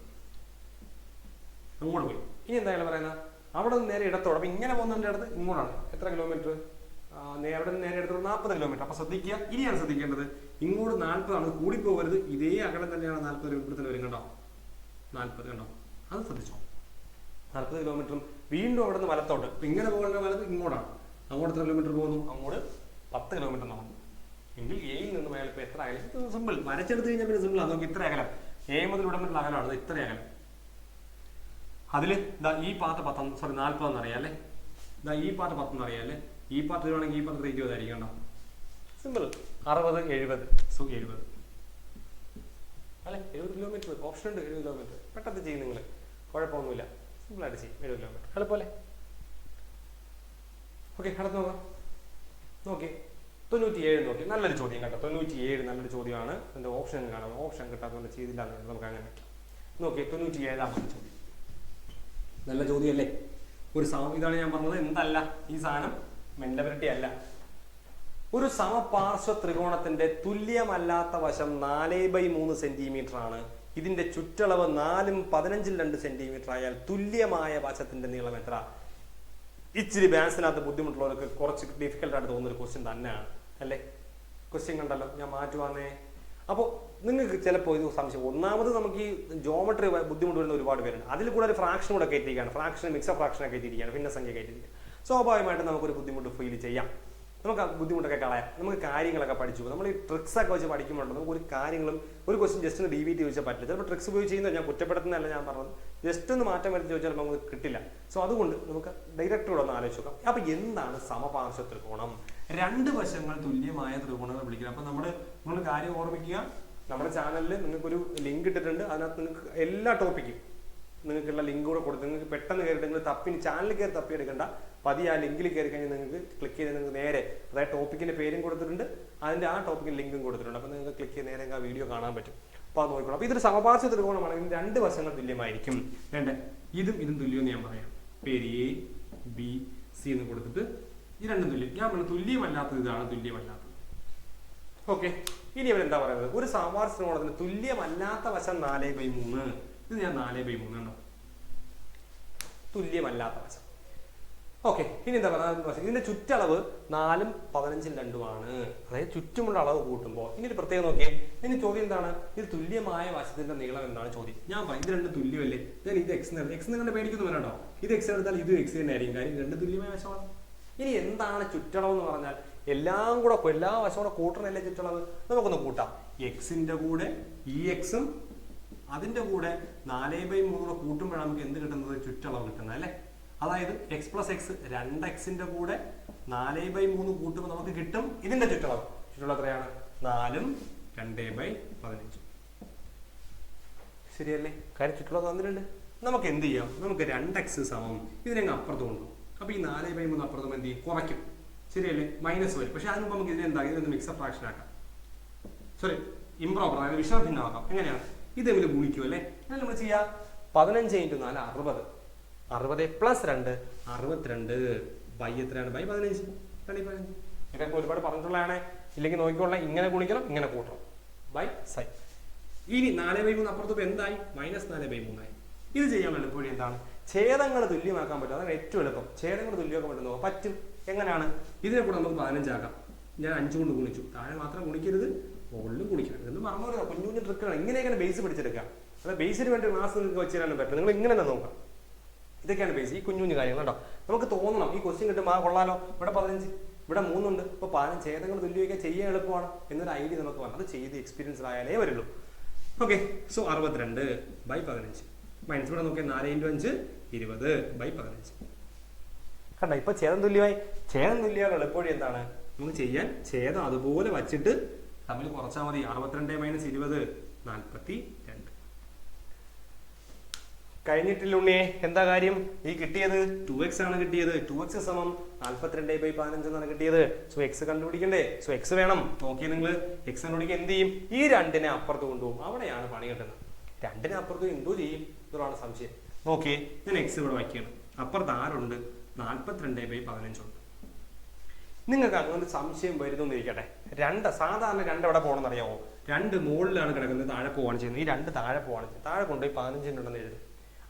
അങ്ങോട്ട് പോയി. ഇനി എന്താ അയാൾ പറയുന്നത്? അവിടെ നിന്ന് നേരെ ഇടത്തോട്ട്. അപ്പൊ ഇങ്ങനെ പോകുന്നതിന്റെ ഇടത്ത് ഇങ്ങോട്ടാണ്. എത്ര കിലോമീറ്റർ നിന്ന് നേരെ ഇടത്തോട്ട് നാൽപ്പത് കിലോമീറ്റർ അപ്പൊ ശ്രദ്ധിക്കുക. ഇനിയാണ് ശ്രദ്ധിക്കേണ്ടത്. ഇങ്ങോട്ട് നാൽപ്പതാണ് കൂടി പോകരുത് ഇതേ അകലം തന്നെയാണ് നാൽപ്പത് തന്നെ വരും കണ്ടോ? നാൽപ്പത് കണ്ടോ? അത് ശ്രദ്ധിച്ചോ. നാൽപ്പത് കിലോമീറ്ററും വീണ്ടും അവിടെ നിന്ന് വലത്തോട്ട്. ഇപ്പൊ ഇങ്ങനെ പോകേണ്ട വലത് ഇങ്ങോട്ടാണ്. അങ്ങോട്ട് എത്ര കിലോമീറ്റർ പോകുന്നു? അങ്ങോട്ട് പത്ത് കിലോമീറ്റർ നടന്നു എങ്കിൽ എയിൽ നിന്ന് മേലെ ഇപ്പൊ എത്ര അകലം? സിമ്പിൾ വരച്ചെടുത്ത് കഴിഞ്ഞാൽ പിന്നെ സിമ്പിൾ ആണ് നമുക്ക് ഇത്ര അകലം. എ മുതൽ ഇവിടെ മുതൽ അകലമാണ് ഇത്ര അകലം. അതിൽ ഇതാ ഈ പാത്ത് പത്തൊന്ന് സോറി നാൽപ്പതെന്ന് അറിയാം അല്ലേ? ഇതാ ഈ പാത്ത് പത്തെന്ന് അറിയാം അല്ലേ? ഈ പാത്ത് വരുവാണെങ്കിൽ ഈ പാത്ത് ഇരുപതായിരിക്കും കണ്ടോ? സിമ്പിൾ അറുപത് എഴുപത്. സോ എഴുപത്. അല്ലെ? എഴുപത് കിലോമീറ്റർ ഓപ്ഷൻ ഉണ്ട് എഴുപത് കിലോമീറ്റർ പെട്ടെന്ന് ചെയ്യും നിങ്ങൾ കുഴപ്പമൊന്നുമില്ല. സിമ്പിളായിട്ട് ചെയ്യും. എഴുപത് കിലോമീറ്റർ എളുപ്പമല്ലേ ഓക്കെ അടുത്ത് നോക്കാം. നോക്കി. തൊണ്ണൂറ്റി ഏഴ് നോക്കി. നല്ലൊരു ചോദ്യം കേട്ടോ. തൊണ്ണൂറ്റി ഏഴ് നല്ലൊരു ചോദ്യമാണ്. അതിന്റെ ഓപ്ഷൻ കാണാം. ഓപ്ഷൻ കിട്ടാത്തതുകൊണ്ട് ചെയ്തില്ല എന്ന് നമുക്ക് അങ്ങനെ നോക്കി തൊണ്ണൂറ്റി ഏഴാം ചോദ്യം. നല്ല ചോദ്യമല്ലേ? ഒരു സാ ഇതാണ് ഞാൻ പറഞ്ഞത്. എന്തല്ല? ഈ സാധനം മെന്റബിലിറ്റി അല്ല. ഒരു സമപാർശ്വ ത്രികോണത്തിന്റെ തുല്യമല്ലാത്ത വശം നാല് ബൈ മൂന്ന് സെന്റിമീറ്റർ ആണ് ഇതിന്റെ ചുറ്റളവ് നാലും പതിനഞ്ചിൽ രണ്ട് സെന്റിമീറ്റർ ആയാൽ തുല്യമായ വശത്തിന്റെ നീളം എത്ര ഇച്ചിരി ബാൻസിനകത്ത് ബുദ്ധിമുട്ടുള്ളവർക്ക് കുറച്ച് ഡിഫിക്കൽട്ട് ആയിട്ട് തോന്നുന്ന ഒരു ക്വസ്റ്റ്യൻ തന്നെയാണ്. അല്ലേ? ക്വസ്റ്റ്യൻ കണ്ടല്ലോ ഞാൻ മാറ്റുവാന്നേ. അപ്പോൾ നിങ്ങൾക്ക് ചിലപ്പോൾ ഇത് സംശയം. ഒന്നാമത് നമുക്ക് ഈ ജോമെട്രി ബുദ്ധിമുട്ട് വരുന്ന ഒരുപാട് പേരുണ്ട്. അതിൽ കൂടെ ഒരു ഫ്രാക്ഷൻ കൂടെ കയറ്റിയിരിക്കുകയാണ്. ഫ്രാക്ഷൻ മിക്സർ ഫ്രാക്ഷൻ ഒക്കെ കയറ്റിയിരിക്കുകയാണ്. ഭിന്നസംഖ്യ സംഖ്യ കയറ്റിയിരിക്കുക സ്വാഭാവികമായിട്ടും നമുക്കൊരു ബുദ്ധിമുട്ട് ഫീൽ ചെയ്യാം. നമുക്ക് ബുദ്ധിമുട്ടൊക്കെ കളയാം. നമുക്ക് കാര്യങ്ങളൊക്കെ പഠിച്ചു. നമ്മൾ ഈ ട്രിക്സ് ഒക്കെ വെച്ച് പഠിക്കുമ്പോൾ നമുക്ക് ഒരു കാര്യങ്ങളും ഒരു ക്വസ്റ്റ്യൻ ജസ്റ്റ് ഒന്ന് ഡി വി ടി ചോദിച്ചാൽ പറ്റില്ല. ചിലപ്പോൾ ട്രിക്സ് ഉപയോഗിച്ച് ചെയ്യുന്നത് ഞാൻ കുറ്റപ്പെടുത്തുന്നതല്ല ഞാൻ പറഞ്ഞത്. ജസ്റ്റ് ഒന്ന് മാറ്റം വരുത്തി ചോദിച്ചാൽ നമുക്ക് കിട്ടില്ല. സോ അതുകൊണ്ട് നമുക്ക് ഡയറക്ടറോട് ഒന്ന് ആലോചിച്ച് നോക്കാം. അപ്പൊ എന്താണ് സമപാർശ്വ ത്രികോണം? രണ്ട് വശങ്ങൾ തുല്യമായ ത്രികോണങ്ങൾ വിളിക്കുന്നത്. അപ്പൊ നമ്മൾ നിങ്ങൾ കാര്യം ഓർമ്മിക്കുക. നമ്മുടെ ചാനലിൽ നിങ്ങൾക്കൊരു ലിങ്ക് ഇട്ടിട്ടുണ്ട്. അതിനകത്ത് നിങ്ങൾക്ക് എല്ലാ ടോപ്പിക്കും നിങ്ങൾക്കുള്ള ലിങ്ക് കൂടെ കൊടുത്ത് നിങ്ങൾക്ക് പെട്ടെന്ന് കയറിയിട്ട് നിങ്ങൾ തപ്പി ചാനലിൽ കയറി തപ്പി എടുക്കണ്ട. പതിയെ ആ ലിങ്കിൽ കയറി കഴിഞ്ഞാൽ നിങ്ങൾക്ക് ക്ലിക്ക് ചെയ്ത് നിങ്ങൾക്ക് നേരെ അതായത് ടോപ്പിക്കിന്റെ പേരും കൊടുത്തിട്ടുണ്ട്. അതിന്റെ ആ ടോപ്പിക്കിന്റെ ലിങ്കും കൊടുത്തിട്ടുണ്ട്. അപ്പോൾ നിങ്ങൾക്ക് ക്ലിക്ക് ചെയ്ത് നേരെ ആ വീഡിയോ കാണാൻ പറ്റും. അപ്പോൾ അത് നോക്കണം അപ്പോൾ ഇതൊരു സമപാർശ്വ ത്രികോണമാണ്. ഇതിന് രണ്ട് വശങ്ങൾ തുല്യമായിരിക്കും. രണ്ട് ഇതും ഇതും തുല്യമെന്ന് ഞാൻ പറയാം. പേര് എ ബി സി എന്ന് കൊടുത്തിട്ട് ഈ രണ്ടും തുല്യം. ഞാൻ പറഞ്ഞു തുല്യമല്ലാത്തത് ഇതാണ് തുല്യമല്ലാത്തത്. ഓക്കെ ഇനി ഇവർ എന്താ പറയുന്നത്? ഒരു സമപാർശ്വ ത്രികോണത്തിന് തുല്യമല്ലാത്ത വശം നാല് ബൈ മൂന്ന്. ഇത് ഞാൻ നാല് ബൈ മൂന്ന് എണ്ണം തുല്യമല്ലാത്ത വശം. ഓക്കെ ഇനി എന്താ പറയുക ഇതിന്റെ ചുറ്റളവ് നാലും പതിനഞ്ചും രണ്ടുമാണ്. അതായത് ചുറ്റുമുള്ള അളവ് കൂട്ടുമ്പോൾ. ഇനി ഒരു പ്രത്യേകം നോക്കിയേ. ഇനി ചോദ്യം എന്താണ്? ഇത് തുല്യമായ വശത്തിന്റെ നീളം എന്താണ് ചോദ്യം? ഞാൻ പറയും ഇത് രണ്ട് തുല്യമല്ലേ? ഞാൻ ഇത് എക്സ് എക്സ് നിങ്ങളുടെ പേടിക്കുന്നു വേണോ ഇത് എക്സ് എടുത്താൽ ഇത് എക്സ് തന്നെ ആയിരിക്കും. കാര്യം രണ്ട് തുല്യമായ വശമാണ്. ഇനി എന്താണ് ചുറ്റളവ് എന്ന് പറഞ്ഞാൽ? എല്ലാം കൂടെ എല്ലാ വശവും കൂടെ കൂട്ടണല്ലേ ചുറ്റളവ്? നമുക്കൊന്ന് കൂട്ടാം. എക്സിന്റെ കൂടെ ഈ എക്സും അതിന്റെ കൂടെ നാല് ബൈ മൂന്ന് കൂട്ടുമ്പോഴാണ് നമുക്ക് എന്ത് കിട്ടുന്നത്? ചുറ്റളവ് കിട്ടുന്നത് അല്ലേ? അതായത് എക്സ് പ്ലസ് എക്സ് രണ്ട് എക്സിന്റെ കൂടെ നാല് ബൈ മൂന്ന് കൂട്ടുമ്പോൾ നമുക്ക് കിട്ടും ഇതിന്റെ ചുറ്റളവ്. ചുറ്റളവ് എത്രയാണ്? നാലും രണ്ട് ബൈ പതിനഞ്ചും. ശരിയല്ലേ? കാര്യം ചുറ്റളവ് തന്നിട്ടുണ്ട്. നമുക്ക് എന്ത് ചെയ്യാം? നമുക്ക് രണ്ട് എക്സ് സമം ഇതിനങ്ങ് അപ്പുറത്ത് കൊണ്ടുപോകും അപ്പൊ ഈ നാല് ബൈ മൂന്ന് അപ്പുറത്തും എന്ത് ചെയ്യും? കുറയ്ക്കും. ശരിയല്ലേ? മൈനസ് വരും. പക്ഷെ അതിന് നമുക്ക് ഇതിനെന്താ? ഇതിനൊന്ന് മിക്സർ ഫ്രാക്ഷൻ ആക്കാം. സോറി ഇംപ്രോപ്പർ അതായത് വിഷമ ഭിന്നമാക്കാം എങ്ങനെയാണ്? ഇത് തമ്മിൽ ഗുണിക്കും അല്ലേ? എന്നാൽ നമ്മൾ ചെയ്യാം. പതിനഞ്ച് ഇന്റു നാല് അറുപത്. അറുപത് പ്ലസ് രണ്ട് അറുപത്തിരണ്ട് ബൈ എത്രയാണ്? ബൈ പതിനഞ്ച്. രണ്ട് പതിനഞ്ച്. ഇതൊക്കെ ഒരുപാട് പറഞ്ഞിട്ടുള്ളതാണ്. ഇല്ലെങ്കിൽ നോക്കിക്കൊള്ളാം ഇങ്ങനെ ഗുണിക്കണം ഇങ്ങനെ കൂട്ടണം. ബൈ സൈ ഇനി നാല് ബൈ മൂന്ന് അപ്പുറത്ത് ഇപ്പോൾ എന്തായി? മൈനസ് നാല് ബൈ മൂന്നായി. ഇത് ചെയ്യാൻ എളുപ്പവഴി എന്താണ്? ഛേദങ്ങൾ തുല്യമാക്കാൻ പറ്റും. അതാണ് ഏറ്റവും എളുപ്പം. ഛേദങ്ങൾ തുല്യമാക്കാൻ പറ്റുന്നോ പറ്റും. എങ്ങനെയാണ്? ഇതിനെ കൂടെ നമുക്ക് പതിനഞ്ചാക്കാം ഞാൻ അഞ്ച് കൊണ്ട് ഗുണിച്ചു. താഴെ മാത്രം ഗുണിക്കരുത്. മുകളിലും കുളിക്കണം എന്ന് പറഞ്ഞു പറയാം കുഞ്ഞു കുഞ്ഞു ട്രിക്കുകൾ ഇങ്ങനെയൊക്കെയാണ് ബേസ് പിടിച്ചെടുക്കുക. അത് ബേസിന് വേണ്ടി ക്ലാസ് നിങ്ങൾക്ക് വെച്ച് തരാനും നിങ്ങൾ ഇങ്ങനെ തന്നെ നോക്കാം ഇതൊക്കെയാണ് ബേസ് ഈ കുഞ്ഞു കുഞ്ഞു കാര്യങ്ങൾ കേട്ടോ. നമുക്ക് തോന്നണം. ഈ ക്വസ്റ്റ്യൻ കിട്ടും ആ കൊള്ളാലോ. ഇവിടെ പതിനഞ്ച് ഇവിടെ മൂന്നുണ്ട്. ഇപ്പോൾ പതിനഞ്ച് ഏതെങ്കിലും തുല്യമൊക്കെ ചെയ്യാൻ എളുപ്പമാണ് എന്നൊരു ഐഡിയ നമുക്ക് വേണം അത് ചെയ്ത് എക്സ്പീരിയൻസ് ആയാലേ വരുള്ളൂ. ഓക്കെ സോ അറുപത്തിരണ്ട് ബൈ പതിനഞ്ച്. മൈനസ് ഇവിടെ നോക്കിയാൽ നാല് ഇന്റു അഞ്ച് ഇരുപത് ബൈ പതിനഞ്ച്. കണ്ട? ഇപ്പൊ ഛേദം തുല്യമായി. ഛേദം തുല്യമായ എളുപ്പവഴി എന്താണ്? നമുക്ക് ചെയ്യാൻ ഛേദം അതുപോലെ വച്ചിട്ട് തമ്മിൽ കുറച്ചാൽ മതി. അറുപത്തിരണ്ട് മൈനസ് ഇരുപത് നാൽപ്പത്തി രണ്ട് കഴിഞ്ഞിട്ടില്ല ഉണ്ണിയെ എന്താ കാര്യം? ഈ കിട്ടിയത്? ടു എക്സ് ആണ് കിട്ടിയത്. ടു എക്സ് സമം നാൽപ്പത്തിരണ്ട് ബൈ പതിനഞ്ച് എന്നാണ് കിട്ടിയത്. സോ എക്സ് കണ്ടുപിടിക്കണ്ടേ? സോ എക്സ് വേണം. നോക്കിയാൽ നിങ്ങൾ എക്സ് കണ്ടുപിടിക്കാൻ എന്ത് ചെയ്യും? ഈ രണ്ടിനെ അപ്പുറത്ത് കൊണ്ടുപോകും. അവിടെയാണ് പണി കിട്ടുന്നത്. രണ്ടിനെ അപ്പുറത്ത് എന്തോ ചെയ്യും? എന്നുള്ളതാണ് സംശയം. നോക്കിയേ ഞാൻ എക്സ് ഇവിടെ വയ്ക്കുകയാണ്. അപ്പുറത്ത് ആരുണ്ട്? നാൽപ്പത്തിരണ്ട് ബൈ പതിനഞ്ചുണ്ട്. നിങ്ങൾക്ക് അങ്ങനെ സംശയം വരുന്നു ഇരിക്കട്ടെ രണ്ട് സാധാരണ രണ്ട് എവിടെ പോകണമെന്ന് അറിയാമോ രണ്ട് മുകളിലാണ് കിടക്കുന്നത് താഴെ പോവാണ് ചെയ്യുന്നത്. ഈ രണ്ട് താഴെ പോവാണ് ചെയ്യുന്നത്. താഴെ കൊണ്ടുപോയി പതിനഞ്ചിനുണ്ടെന്ന് എഴുതും.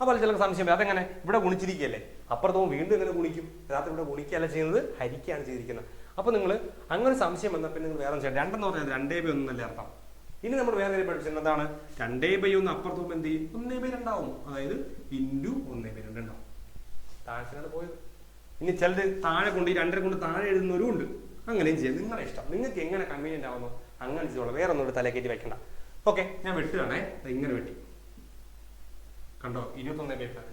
അപ്പോൾ ചിലർക്ക് സംശയം വരും. അതെങ്ങനെ? ഇവിടെ ഗുണിച്ചിരിക്കുകയല്ലേ? അപ്പുറത്തോ വീണ്ടും ഇങ്ങനെ ഗുണിക്കും. രാത്രി ഇവിടെ ഗുണിക്കുകയല്ല ചെയ്യുന്നത് ഹരിക്കുകയാണ് ചെയ്തിരിക്കുന്നത്. അപ്പോൾ നിങ്ങൾ അങ്ങനെ സംശയം വന്നാൽ പിന്നെ നിങ്ങൾ വേറെ ചെയ്യാം രണ്ടെന്ന് പറഞ്ഞാൽ രണ്ടേ ബൈ ഒന്നല്ലേ അർത്ഥം. ഇനി നമ്മൾ വേറെ പഠിച്ചത് എന്താണ്? രണ്ടേ ബൈ ഒന്ന് അപ്പുറത്ത് എന്ത് ചെയ്യും? ഒന്നേ ബൈ രണ്ടാവും അതായത് ഇന്റു ഒന്നേ ബൈ രണ്ടുണ്ടാവും താഴ്ചയാണ് പോയത്. ഇനി ചിലത് താഴെ കൊണ്ട് ഈ രണ്ടര കൊണ്ട് താഴെ എഴുതുന്നവരും ഉണ്ട് അങ്ങനെയും ചെയ്യാം. നിങ്ങളെ ഇഷ്ടം. നിങ്ങൾക്ക് എങ്ങനെ കൺവീനിയന്റ് ആവുന്നു? അങ്ങനെ ചെയ്തോളാം. വേറെ ഒന്നും തല തലക്കേറ്റി വെക്കണ്ട. ഓക്കെ ഞാൻ വെട്ടുകയാണേ. ഇങ്ങനെ വെട്ടി. കണ്ടോ? ഇരുപത്തൊന്നേ പേപ്പർ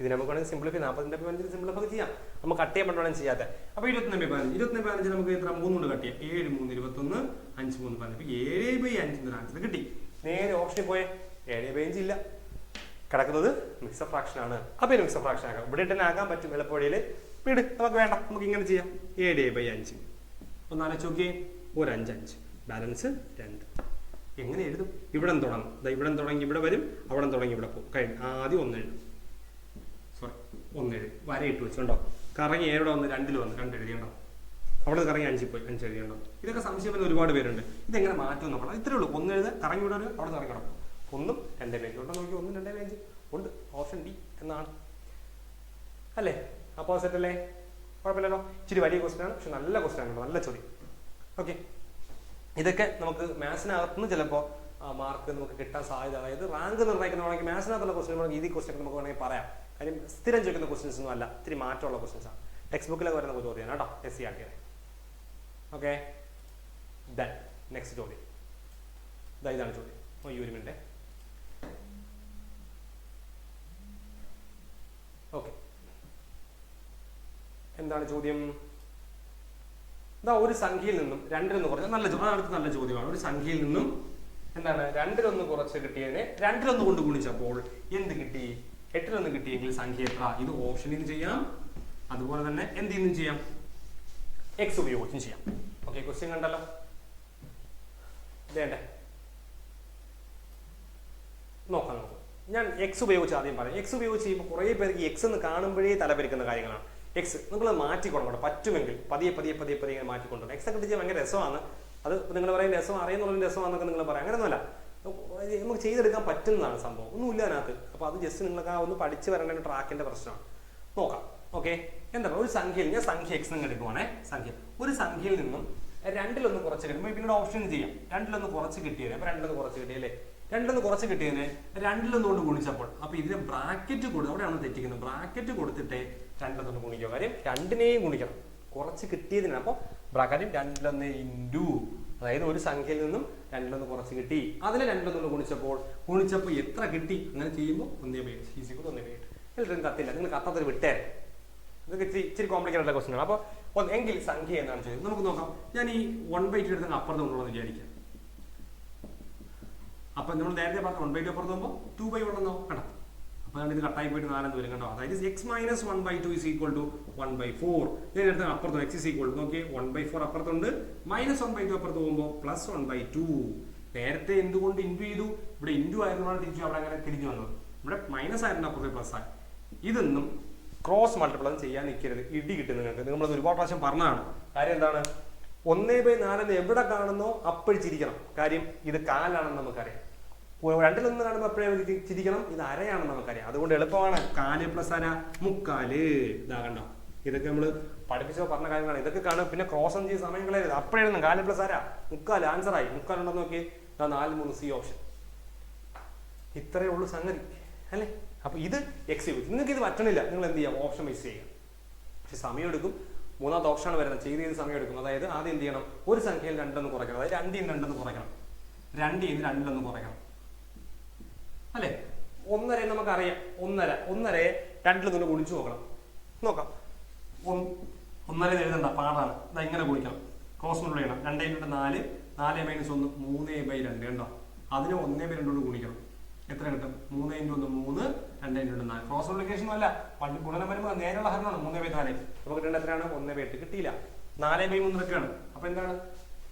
ഇത് നമുക്ക് വേണമെങ്കിൽ സിംപ്ലിഫൈ നാൽപ്പതിന്റെ പതിനഞ്ചിന് സിംപ്ലിഫൈ ചെയ്യാം. നമുക്ക് കട്ട് ചെയ്യാൻ പറ്റുവാണെങ്കിൽ ചെയ്യാത്ത. അപ്പോൾ ഇരുപത്തൊന്ന് പതിനഞ്ച് ഇരുപത്തൊന്ന് പതിനഞ്ച് നമുക്ക് എത്ര? മൂന്നുകൊണ്ട് കട്ട് ചെയ്യാം. ഏഴ് മൂന്ന് ഇരുപത്തൊന്ന് അഞ്ച് മൂന്ന് പതിനഞ്ച് ഏഴ് ബൈ അഞ്ച് ആൻസർ കിട്ടി. നേരെ ഓപ്ഷനിൽ പോയേ. ഏഴ് ബൈ അഞ്ച് ഇല്ല. കിടക്കുന്നത് മിക്സർ ഫ്രാക്ഷനാണ് അപ്പോൾ ഇനി മിക്സർ ഫ്രാക്ഷൻ ആക്കാം. ഇവിടെ തന്നെ ആക്കാൻ പറ്റും എളുപ്പവഴിയിൽ. വീട് നമുക്ക് വേണ്ട. നമുക്ക് ഇങ്ങനെ ചെയ്യാം. ഏഴ് ബൈ അഞ്ച്. ഒന്ന് ആലോചിച്ച് നോക്കിയേ. ഒരു അഞ്ച് അഞ്ച്. ബാലൻസ് രണ്ട്. എങ്ങനെ എഴുതും? ഇവിടെ തുടങ്ങും. ഇവിടെ തുടങ്ങി ഇവിടെ വരും. അവിടെ തുടങ്ങി ഇവിടെ പോകും. കഴിഞ്ഞു. ആദ്യം ഒന്ന് എഴുതും. സോറി ഒന്ന് എഴുതി. വരയിട്ട് വെച്ചുണ്ടോ കറങ്ങി ഏഴോ വന്ന്? രണ്ടിൽ വന്ന്. രണ്ട് എഴുതിയുണ്ടോ? അവിടെ കറങ്ങി അഞ്ചിൽ പോയി. അഞ്ച് എഴുതിയുണ്ടോ? ഇതൊക്കെ സംശയം ഒരുപാട് പേരുണ്ട്. ഇതെങ്ങനെ മാറ്റും നോക്കണം ഇത്രേ ഉള്ളൂ. ഒന്ന് എഴുതി കറങ്ങി വിടാൻ അവിടെ നിന്ന് ഇറങ്ങണം ഒന്നും രണ്ടേ പേജ് ഉണ്ടോ. നോക്കി ഒന്നും രണ്ടേ പേജ് ഉണ്ട്. ഓപ്ഷൻ ഡി എന്നാണ്. അല്ലേ? അപ്പോൾ സെറ്റ് അല്ലേ? കുഴപ്പമില്ലല്ലോ. ഇച്ചിരി വലിയ ക്വസ്റ്റ്യൻ ആണ് പക്ഷെ നല്ല ക്വസ്റ്റ്യൻ ആണ് നല്ല ചോദ്യം. ഓക്കെ ഇതൊക്കെ നമുക്ക് മാത്സിനകത്തുനിന്ന് ചിലപ്പോൾ മാർക്ക് നമുക്ക് കിട്ടാൻ സാധ്യത അതായത് റാങ്ക് നിർണയിക്കുന്നതാണെങ്കിൽ മാത്സിനകത്തുള്ള ക്വസ്റ്റ്യൻ നമുക്ക് ഈ ക്വസ്റ്റ്യൻ നമുക്ക് വേണമെങ്കിൽ പറയാം. കാര്യം സ്ഥിരം ചോദിക്കുന്ന ക്വസ്റ്റ്യൻസ് ഒന്നും അല്ല. ഇത്തിരി മാറ്റമുള്ള ക്വസ്റ്റ്യൻസ് ആണ്. ടെക്സ്റ്റ് ബുക്കിലൊക്കെ വരുന്ന ചോദ്യം കേട്ടോ. എസ് സി ആക്കിയത് ഓക്കെ ദൻ നെക്സ്റ്റ് ചോദ്യം. ഇതാ ഇതാണ് ചോദ്യം. ഈ ഒരു മിനിറ്റ് ഓക്കെ എന്താണ് ചോദ്യം? ഇതാ ഒരു സംഖ്യയിൽ നിന്നും രണ്ടിലൊന്ന് കുറച്ച് നല്ല അടുത്ത് നല്ല ചോദ്യമാണ്. ഒരു സംഖ്യയിൽ നിന്നും എന്താണ്? രണ്ടിലൊന്ന് കുറച്ച് കിട്ടിയതിനെ രണ്ടിലൊന്ന് കൊണ്ട് ഗുണിച്ചപ്പോൾ എന്ത് കിട്ടി? എട്ടിലൊന്ന് കിട്ടിയെങ്കിൽ സംഖ്യ എത്ര? ഇത് ഓപ്ഷനിൽ നിന്ന് ചെയ്യാം. അതുപോലെ തന്നെ എന്ത് ചെയ്യുന്നു ചെയ്യാം? എക്സ് ഉപയോഗിച്ചും ചെയ്യാം. ഓക്കെ ക്വസ്റ്റ്യൻ കണ്ടല്ലോ. വേണ്ടേ? നോക്കാം നമുക്ക്. ഞാൻ എക്സ് ഉപയോഗിച്ച് ആദ്യം പറയാം എക്സ് ഉപയോഗിച്ച് ചെയ്യുമ്പോൾ കുറേ പേർക്ക് എക്സ് എന്ന് കാണുമ്പോഴേ തലപരിക്കുന്ന കാര്യങ്ങളാണ്. എക്സ് നിങ്ങൾ മാറ്റിക്കൊണ്ടോ പറ്റുമെങ്കിൽ. പതിയെ പതിയെ പതിയെ പതിയെ ഇങ്ങനെ മാറ്റിക്കൊണ്ടു എക്സ് ഒക്കെ ചെയ്യാൻ ഭയങ്കര രസമാണ്. അത് നിങ്ങൾ പറയും രസം അറിയുന്നുള്ള രസമാണെന്നൊക്കെ നിങ്ങൾ പറയാം. അങ്ങനെയൊന്നുമല്ല. നമുക്ക് ചെയ്തെടുക്കാൻ പറ്റുന്നതാണ് സംഭവം. ഒന്നുമില്ല അതിനകത്ത്. അപ്പോൾ അത് ജസ്റ്റ് നിങ്ങൾക്ക് ആ ഒന്ന് പഠിച്ച് വരേണ്ട ട്രാക്കിന്റെ പ്രശ്നമാണ്. നോക്കാം. ഓക്കെ എന്താ ഒരു സംഖ്യയിൽ ഞാൻ സംഖ്യ എക്സ് നിങ്ങൾ എടുക്കുവാണേ. സംഖ്യ. ഒരു സംഖ്യയിൽ നിന്നും രണ്ടിലൊന്ന് കുറച്ച് കിട്ടുമ്പോൾ പിന്നീട് ഓപ്ഷൻ ചെയ്യാം. രണ്ടിലൊന്ന് കുറച്ച് കിട്ടിയല്ലേ? അപ്പോൾ രണ്ടിലൊന്ന് കുറച്ച് കിട്ടിയല്ലേ രണ്ടിലൊന്ന് കുറച്ച് കിട്ടിയതിനെ രണ്ടിലൊന്നും കൊണ്ട് ഗുണിച്ചപ്പോൾ. അപ്പൊ ഇതിന് ബ്രാക്കറ്റ് കൊടുത്ത് അവിടെയാണ് തെറ്റിക്കുന്നത്. ബ്രാക്കറ്റ് കൊടുത്തിട്ട് രണ്ടിലൊന്ന് ഗുണിക്കുക. കാര്യം രണ്ടിനെയും ഗുണിക്കണം. കുറച്ച് കിട്ടിയതിനാണ്. അപ്പോൾ ബ്രാക്കറ്റും രണ്ടിലൊന്ന് ഇന്റു അതായത് ഒരു സംഖ്യയിൽ നിന്നും രണ്ടിലൊന്ന് കുറച്ച് കിട്ടി. അതിനെ രണ്ടിലൊന്ന് ഗുണിച്ചപ്പോൾ ഗുണിച്ചപ്പോൾ എത്ര കിട്ടി? അങ്ങനെ ചെയ്യുമ്പോൾ ഒന്നേ ബൈ ഈസിക്കൂടെ ഒന്നേ ബൈ എല്ലാവരും കത്തില്ല. നിങ്ങൾ കത്താത്തൊരു വിട്ടേ. ഇതൊക്കെ ഇച്ചിരി ഇച്ചിരി ആയിട്ടുള്ള ക്വസ്റ്റൻ ആണ്. അപ്പോൾ എങ്കിൽ സംഖ്യ എന്താണെന്ന് ചോദിച്ചത്. നമുക്ക് നോക്കാം. ഞാൻ ഈ വൺ ബൈ ടു എടുത്ത് അപ്പുറത്ത് വിചാരിക്കാം. അപ്പൊ നമ്മൾ നേരത്തെ പറഞ്ഞു വൺ ബൈ ടു പുറത്ത് പോകുമ്പോൾ ടു ബൈ വൺ എന്നോ കണ്ടോ അതുകൊണ്ട് ഇത് കട്ടായി പോയിട്ട് നാലെന്ന് വരും കണ്ടോ? അതായത് X minus one by two is equal to one by four ഞാൻ എടുത്ത അപ്പുറത്ത് എക്സ് ഇസ് ഈക്വൽ നോക്കി വൺ ബൈ ഫോർ അപ്പുറത്തുണ്ട് മൈനസ് വൺ ബൈ ടു അപ്പുറത്ത് പോകുമ്പോൾ പ്ലസ് വൺ ബൈ ടു നേരത്തെ എന്തുകൊണ്ട് ഇന്റു ചെയ്തു? ഇവിടെ ഇന്റു ആയിരുന്നാണ് തിരിച്ചു അവിടെ അങ്ങനെ തിരിഞ്ഞു വന്നത്. ഇവിടെ മൈനസ് ആയിരുന്നു അപ്പുറത്ത് പ്ലസ് ആയി ഇതൊന്നും ക്രോസ് മൾട്ടിപ്ലൈ ചെയ്യാൻ നിൽക്കരുത് ഇടി കിട്ടും നിങ്ങൾക്ക്. നമ്മളത് ഒരുപാട് പ്രാവശ്യം പറഞ്ഞതാണ്. കാര്യം എന്താണ്? ഒന്നേ ബൈ നാലെന്ന് എവിടെ കാണുന്നോ അപ്പഴിച്ചിരിക്കണം കാര്യം ഇത് കാലാണെന്ന് നമുക്കറിയാം. രണ്ടിലൊന്ന് കാണുമ്പോൾ അപ്പോഴേ ചിരിക്കണം. ഇത് അരയാണെന്ന് നമുക്കറിയാം. അതുകൊണ്ട് എളുപ്പമാണ്. കാൽ പ്ലസ് അര മുക്കാൽ. ഇതാ കണ്ടോ? ഇതൊക്കെ നമ്മൾ പഠിപ്പിച്ചോ പറഞ്ഞ കാര്യങ്ങളാണ്. ഇതൊക്കെ കാണും പിന്നെ ക്രോസ് ചെയ്ത് സമയം കളയരുത്. കാൽ പ്ലസ് അര. മുക്കാൽ ആൻസർ ആയി. മുക്കാലുണ്ടെന്ന് നോക്കി നാല് മൂന്ന് സി ഓപ്ഷൻ ഇത്രയേ ഉള്ളൂ സംഗതി. അല്ലേ? അപ്പൊ ഇത് എക്സ് യൂസ് നിങ്ങൾക്ക് ഇത് പറ്റണില്ല. നിങ്ങൾ എന്ത് ചെയ്യാം? ഓപ്ഷൻ വൈസ് ചെയ്യുക പക്ഷെ സമയം എടുക്കും. മൂന്നാമത്തെ ഓപ്ഷനാണ് വരുന്നത്. ചെയ്ത് ചെയ്ത് സമയം എടുക്കും. അതായത് ആദ്യം എന്ത് ചെയ്യണം? ഒരു സംഖ്യയിൽ രണ്ടെന്ന് കുറയ്ക്കണം. അതായത് രണ്ടിൽ രണ്ടെന്ന് കുറയ്ക്കണം. രണ്ടിൽ നിന്ന് രണ്ടിലെന്ന് കുറയ്ക്കണം. അല്ലേ? ഒന്നര നമുക്കറിയാം. ഒന്നര. ഒന്നരയെ രണ്ടിൽ നിന്ന് ഗുണിച്ചു നോക്കണം. നോക്കാം. ഒന്ന് ഒന്നര എഴുതണ്ട. പാടാണ്. ഇതാ ഇങ്ങനെ ഗുണിക്കണം. ക്രോസ് ചെയ്യണം. രണ്ടേ രണ്ട് നാല്. നാല് മൈനസ് ഒന്ന്. മൂന്ന് ബൈ രണ്ട്. കണ്ടോ? അതിന് ഒന്നേ ബൈ രണ്ടോട് ഗുണിക്കണം. എത്ര കിട്ടും? മൂന്ന് ഇന്റു ഒന്ന് മൂന്ന് രണ്ട് ഇന്റു രണ്ട് നാല്. ക്രോസ് മൾട്ടിപ്ലിക്കേഷൻ അല്ല പണ്ട് ഗുണനം വരുമ്പോൾ നേരെയുള്ള ഹരണമാണ് മൂന്ന് ബൈ നാല്. നമുക്ക് കിട്ടേണ്ട എത്രയാണ്? ഒന്ന് ബൈ എട്ട് കിട്ടിയില്ല. നാല് ബൈ മൂന്ന് മൂന്നൊക്കെയാണ് അപ്പൊ എന്താണ്?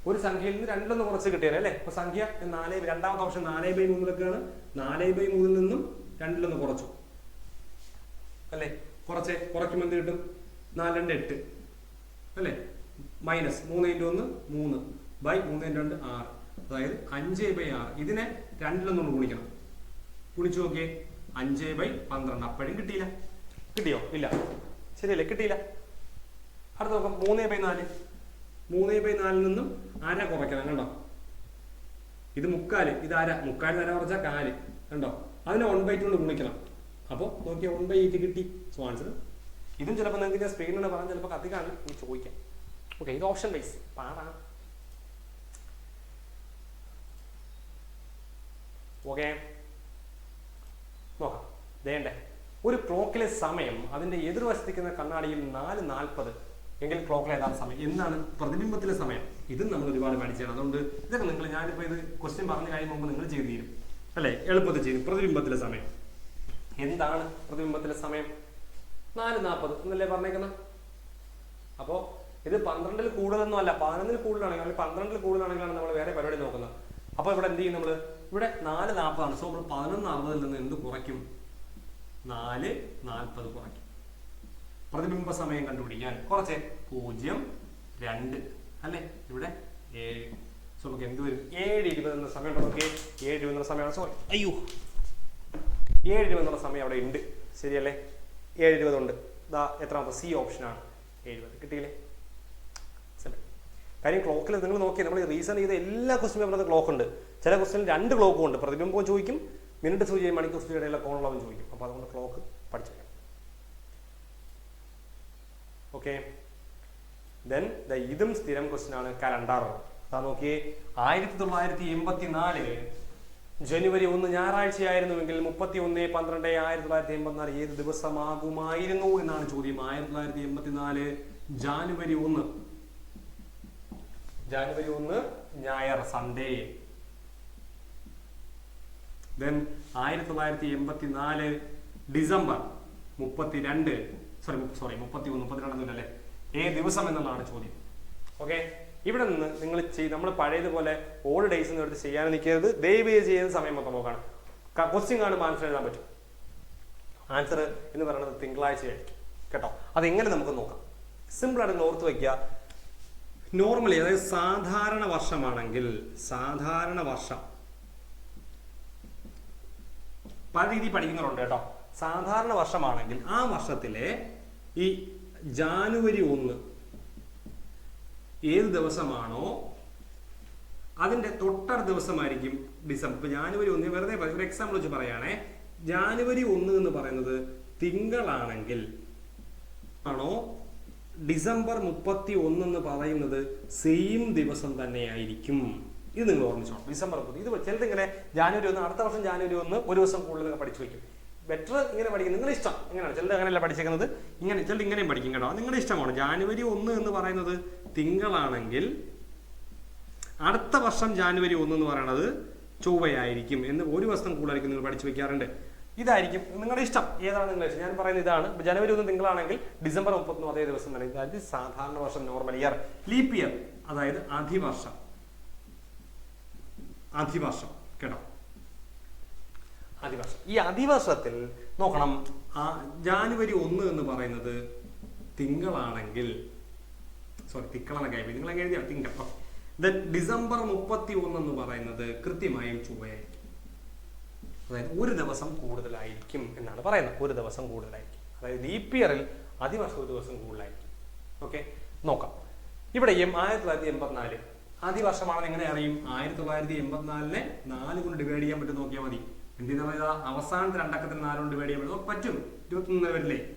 ഒരു സംഖ്യയിൽ നിന്ന് രണ്ടിലൊന്ന് കുറച്ച് കിട്ടിയത് അല്ലേ? അപ്പൊ സംഖ്യ നാല് രണ്ടാമത്തെ ഓപ്ഷൻ നാല് ബൈ മൂന്നിലൊക്കെയാണ് നാല് ബൈ മൂന്നിൽ നിന്നും രണ്ടിലൊന്ന് കുറച്ചു. അല്ലേ? കുറച്ച് കുറയ്ക്കുമ്പോൾ എന്ത് കിട്ടും? നാല് രണ്ട് എട്ട്. അല്ലേ? മൈനസ് മൂന്ന് ഇന്റു ഒന്ന് മൂന്ന് ബൈ മൂന്ന് ഇന്റു രണ്ട് ആറ്. അതായത് അഞ്ച് ബൈ ആറ്. ഇതിനെ രണ്ടിലൊന്നുകൊണ്ട് ഗുണിക്കണം. ഗുണിച്ചു നോക്കിയേ. അഞ്ച് ബൈ പന്ത്രണ്ട്. അപ്പോഴും കിട്ടിയില്ല. കിട്ടിയോ? ഇല്ല. ശരിയല്ലേ? കിട്ടിയില്ല. അടുത്ത നോക്കാം. മൂന്നേ ബൈ നാല്. മൂന്നേ ബൈ നാലിൽ നിന്നും അര കുറയ്ക്കണം കണ്ടോ? ഇത് മുക്കാൽ. ഇത് അര. മുക്കാൽ അര കുറച്ചാൽ കാൽ. കണ്ടോ? അതിനെ വൺ ബൈ ടു കൊണ്ട് ഗുണിക്കണം. അപ്പോൾ നോക്കിയാൽ വൺ ബൈ എയ്റ്റ് കിട്ടി. സോ ആൻസർ ഇതും ചിലപ്പോൾ നിങ്ങൾക്ക് ഞാൻ സ്ക്രീനിൽ പറഞ്ഞാൽ ചിലപ്പോൾ കത്തിക്കാണ്. നീ ചോദിക്കാം. ഓക്കെ ഇത് ഓപ്ഷൻ വൈസ് പാടാണ് ഓക്കെ നോക്കാം വേണ്ടേ ഒരു ക്ലോക്കിലെ സമയം അതിന്റെ എതിർവശത്തിക്കുന്ന കണ്ണാടിയിൽ നാല് നാൽപ്പത്. എങ്കിൽ ക്ലോക്കിലെ ഏതാണ് സമയം? എന്നാണ് പ്രതിബിംബത്തിലെ സമയം? ഇതും നമ്മൾ ഒരുപാട് പഠിച്ചാണ്. അതുകൊണ്ട് ഇതൊക്കെ നിങ്ങൾ ഞാനിപ്പോൾ ഇത് ക്വസ്റ്റ്യൻ പറഞ്ഞു കഴിയുമ്പോൾ മുമ്പ് നിങ്ങൾ ചെയ്തു തീരും. അല്ലേ? എളുപ്പത്തിൽ ചെയ്യും. പ്രതിബിംബത്തിലെ സമയം. എന്താണ് പ്രതിബിംബത്തിലെ സമയം? നാല് നാൽപ്പത്. എന്നല്ലേ പറഞ്ഞേക്കുന്നത് അപ്പോൾ ഇത് പന്ത്രണ്ടിൽ കൂടുതലൊന്നും അല്ല. പതിനൊന്നിൽ കൂടുതലാണെങ്കിൽ അല്ലെങ്കിൽ പന്ത്രണ്ടിൽ കൂടുതലാണെങ്കിലാണ് നമ്മൾ വേറെ പരിപാടി നോക്കുന്നത്. അപ്പോൾ ഇവിടെ എന്ത് ചെയ്യും നമ്മൾ ഇവിടെ നാല് നാൽപ്പതാണ്. സോ നമ്മൾ പതിനൊന്ന് അറുപതിൽ നിന്ന് എന്ത് കുറയ്ക്കും? നാല് നാൽപ്പത് കുറയ്ക്കും പ്രതിബിംബ സമയം കണ്ടുപിടിക്കാൻ. കുറച്ച്. പൂജ്യം രണ്ട്. അല്ലേ? ഇവിടെ ഏഴ്. സോ നമുക്ക് എന്ത് വരും? ഏഴ് ഇരുപത് എന്ന സമയം നോക്കിയേ? ഏഴ് ഇരുപത് എന്ന സമയമാണ്. സോറി അയ്യോ. ഏഴ് ഇരുപത് എന്നുള്ള സമയം അവിടെ ഉണ്ട്. ശരിയല്ലേ? ഏഴ് ഇരുപത് ഉണ്ട്. ദാ എത്രാമത്തെ? സി ഓപ്ഷനാണ് എഴുപത് കിട്ടിയില്ലേ. കാര്യം ക്ലോക്കിൽ നിങ്ങൾ നോക്കി നമ്മൾ റീസൺ ചെയ്ത എല്ലാ ക്വസ്റ്റിനും ക്ലോക്ക് ഉണ്ട്. ചില ക്വസ്റ്റിനും രണ്ട് ക്ലോക്കും ഉണ്ട്. പ്രതിബിംബം ചോദിക്കും മിനിറ്റ് സൂചിയും മണിക്കൂർ സൂചിയുടെ ഇടയിലെ കോണളവും ചോദിക്കും. അപ്പോൾ അതുകൊണ്ട് ക്ലോക്ക് പഠിച്ചേക്കാം. വെക്കണം ഓക്കെ ദെൻ ദ ഇതും സ്ഥിരം ക്വസ്റ്റ്യൻ ആണ്. കലണ്ടർ. അതാ നോക്കിയേ. ആയിരത്തി തൊള്ളായിരത്തി എൺപത്തി നാലിൽ ജനുവരി ഒന്ന് ഞായറാഴ്ചയായിരുന്നുവെങ്കിൽ മുപ്പത്തി ഒന്ന് പന്ത്രണ്ട് ആയിരത്തി തൊള്ളായിരത്തി എൺപത്തിനാല് ഏത് ദിവസമാകുമായിരുന്നു എന്നാണ് ചോദ്യം. ആയിരത്തി തൊള്ളായിരത്തി എൺപത്തിനാല് ജാനുവരി ഒന്ന്. ജാനുവരി ഒന്ന് ഞായർ സൺഡേ ദെൻ ആയിരത്തി തൊള്ളായിരത്തി എൺപത്തി നാല് ഡിസംബർ മുപ്പത്തിരണ്ട് സോറി സോറി മുപ്പത്തി ഒന്ന് മുപ്പത്തിരണ്ടൊന്നും അല്ലേ ഏ ദിവസം എന്നുള്ളതാണ് ചോദ്യം. ഓക്കെ ഇവിടെ നിന്ന് നിങ്ങൾ ചെയ് നമ്മൾ പഴയതുപോലെ ഓൾഡ് ഡേയ്സ് എന്ന് എടുത്ത് ചെയ്യാൻ നിൽക്കരുത്. ദയവ് ചെയ്ത് ചെയ്യുന്ന സമയം മൊത്തം നോക്കണം. ക്വസ്റ്റ്യൻ കാണുമ്പോൾ ആൻസർ എഴുതാൻ പറ്റും. ആൻസർ എന്ന് പറയുന്നത് തിങ്കളാഴ്ചയായിരിക്കും കേട്ടോ? അതെങ്ങനെ നമുക്ക് നോക്കാം? സിമ്പിൾ ആയിട്ട് ഓർത്ത് വയ്ക്കുക നോർമലി അതായത് സാധാരണ വർഷമാണെങ്കിൽ സാധാരണ വർഷം പല രീതിയിൽ പഠിക്കുന്നവരുണ്ട് കേട്ടോ. സാധാരണ വർഷമാണെങ്കിൽ ആ വർഷത്തിലെ ഈ ജാനുവരി ഒന്ന് ഏത് ദിവസമാണോ അതിന്റെ തൊട്ടടുത്ത ദിവസമായിരിക്കും ഡിസംബർ. ഇപ്പൊ ജാനുവരി ഒന്ന് വെറുതെ ഒരു എക്സാമ്പിൾ വെച്ച് പറയുകയാണെ. ജാനുവരി ഒന്ന് എന്ന് പറയുന്നത് തിങ്കളാണെങ്കിൽ ആണോ? ഡിസംബർ മുപ്പത്തി ഒന്ന് എന്ന് പറയുന്നത് സെയിം ദിവസം തന്നെയായിരിക്കും. ഇത് നിങ്ങൾ ഓർമ്മിച്ചോളൂ ഡിസംബർ മുപ്പത്. ഇത് ചിലത് ഇങ്ങനെ ജാനുവരി ഒന്ന് അടുത്ത വർഷം ജാനുവരി ഒന്ന് ഒരു ദിവസം കൂടുതൽ പഠിച്ചു വയ്ക്കും. ബെറ്റർ ഇങ്ങനെ പഠിക്കും. നിങ്ങളുടെ ഇഷ്ടം. ഇങ്ങനെയാണ് ചിലത് അങ്ങനെയല്ല പഠിച്ചേക്കുന്നത്. ഇങ്ങനെ ചിലത് ഇങ്ങനെയും പഠിക്കും കേട്ടോ. നിങ്ങളുടെ ഇഷ്ടമാണ്. ജാനുവരി ഒന്ന് എന്ന് പറയുന്നത് തിങ്കളാണെങ്കിൽ അടുത്ത വർഷം ജാനുവരി ഒന്ന് എന്ന് പറയുന്നത് ചൊവ്വയായിരിക്കും എന്ന് ഒരു വർഷം കൂടുതലായിരിക്കും നിങ്ങൾ പഠിച്ചു വെക്കാറുണ്ട് ഇതായിരിക്കും നിങ്ങളുടെ ഇഷ്ടം. ഏതാണ് നിങ്ങളുടെ ഇഷ്ടം? ഞാൻ പറയുന്നത് ഇതാണ്. ജനുവരി ഒന്ന് തിങ്കളാണെങ്കിൽ ഡിസംബർ മുപ്പത്തൊന്നും അതേ ദിവസം തന്നെ. അതായത് സാധാരണ വർഷം നോർമൽ ഇയർ ലീപ്പ് ഇയർ അതായത് അധിവർഷം. അധിവർഷം കേട്ടോ? അധിവർഷം ഈ അധിവർഷത്തിൽ നോക്കണം. ആ ജാനുവരി ഒന്ന് എന്ന് പറയുന്നത് തിങ്കളാണെങ്കിൽ സോറി തിക്കളാണ് കഴിഞ്ഞു നിങ്ങൾ അങ്ങനെ എഴുതിയാണ് തിങ്കൾ. ദെൻ ഡിസംബർ മുപ്പത്തി ഒന്ന് എന്ന് പറയുന്നത് കൃത്യമായും ചൊവ്വയായിരിക്കും അതായത് ഒരു ദിവസം കൂടുതലായിരിക്കും എന്നാണ് പറയുന്നത്. ഒരു ദിവസം കൂടുതലായിരിക്കും. അതായത് ലീപ് ഇയറിൽ അതിവർഷം ഒരു ദിവസം കൂടുതലായിരിക്കും. ഓക്കെ? നോക്കാം. ഇവിടെയും ആയിരത്തി തൊള്ളായിരത്തി എൺപത്തിനാല് അതിവർഷമാണെന്ന് എങ്ങനെ അറിയും. ആയിരത്തി തൊള്ളായിരത്തി എൺപത്തിനാലിനെ നാല് കൊണ്ട് ഡിവൈഡ് ചെയ്യാൻ പറ്റും നോക്കിയാൽ മതി. എന്തിനാ പറയുക അവസാനത്തെ രണ്ടക്കത്തിന് നാല് കൊണ്ട് ഡിവൈഡ് ചെയ്യാൻ പറ്റും. പറ്റും. ഇരുപത്തൊന്ന് വരില്ലേ?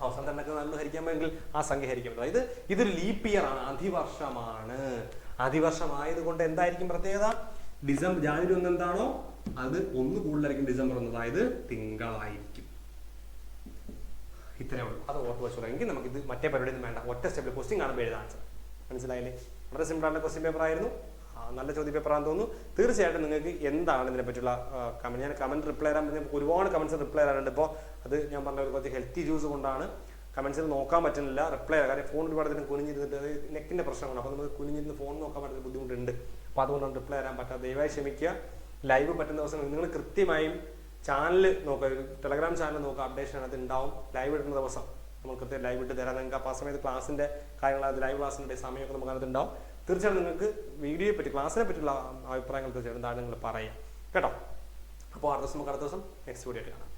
അവസാനത്തെ രണ്ടക്കത്തിന് നാല് ഹരിക്കാമെങ്കിൽ ആ സംഖ്യ ഹരിക്കാൻ പറ്റും. അതായത് ഇതൊരു ലീപ്പ് ഇയർ ആണ്. അധിവർഷമാണ് അധിവർഷമായത് കൊണ്ട് എന്തായിരിക്കും പ്രത്യേകത? ഡിസംബർ ജാനുവരി ഒന്ന് എന്താണോ? അത് ഒന്ന് കൂടുതലായിരിക്കും ഡിസംബർ ഒന്ന്. അതായത് തിങ്കളായിരിക്കും. ഇത്രയേ ഉള്ളൂ. അത് ഓർത്ത് വെച്ചോളൂ. എങ്കിൽ നമുക്ക് ഇത് മറ്റേ പരിപാടി ഒന്നും വേണ്ട. ഒറ്റ സ്റ്റെപ്പിൽ ക്വസ്റ്റ്യൻ കാണുമ്പോൾ എഴുതാൻ ആൻസർ മനസ്സിലായില്ലേ? വളരെ സിമ്പിൾ ആയിട്ടുള്ള ക്വസ്റ്റ്യൻ പേപ്പർ ആയിരുന്നു. നല്ല ചോദ്യ പേപ്പർ ആണെന്ന് തോന്നുന്നു. തീർച്ചയായിട്ടും നിങ്ങൾക്ക് എന്താണ് ഇതിനെ പറ്റിയുള്ള കമന്റ് ഞാൻ കമന്റ് റിപ്ലൈ തരാൻ പറഞ്ഞ ഒരുപാട് കമന്റ്സ് റിപ്ലൈ തരാനുണ്ട് ഇപ്പോൾ അത് ഞാൻ പറഞ്ഞ ഒരു കുറച്ച് ഹെൽത്തി ജ്യൂസ് കൊണ്ടാണ്. കമന്റ്സിൽ നോക്കാൻ പറ്റുന്നില്ല റിപ്ലൈ കാര്യം ഫോൺ ഒരുപാട് നേരം കുനിഞ്ഞിരുന്നിട്ട് അത് പ്രശ്നമാണ്. അപ്പോൾ നമുക്ക് കുനിഞ്ഞിരുന്ന് ഫോൺ നോക്കാൻ പറ്റുന്ന ബുദ്ധിമുട്ടുണ്ട്. അപ്പോൾ അതുകൊണ്ടാണ് റിപ്ലൈ തരാൻ പറ്റാതെ ദയവായി ക്ഷമിക്കുക. ലൈവ് പറ്റുന്ന ദിവസം നിങ്ങൾ കൃത്യമായും ചാനൽ നോക്കുക. ടെലഗ്രാം ചാനൽ നോക്കുക. അപ്ഡേഷൻ അതിനകത്ത് ഉണ്ടാവും. ലൈവ് ഇടുന്ന ദിവസം. നമ്മൾ ലൈവ് ഇട്ട് തരാം. നിങ്ങൾക്ക് ആ സമയത്ത് ക്ലാസ്സിന്റെ കാര്യങ്ങൾ അത് ലൈവ് ക്ലാസ്സിന്റെ സമയമൊക്കെ നമുക്ക് അതിനകത്ത് ഉണ്ടാവും തീർച്ചയായിട്ടും നിങ്ങൾക്ക് വീഡിയോയെ പറ്റി ക്ലാസ്സിനെ പറ്റിയുള്ള അഭിപ്രായങ്ങൾ തീർച്ചയായിട്ടും താഴെ നിങ്ങൾ പറയാം. കേട്ടോ? അപ്പോൾ അടുത്ത ദിവസം നമുക്ക് അടുത്ത ദിവസം നെക്സ്റ്റ് വീഡിയോ കാണാം.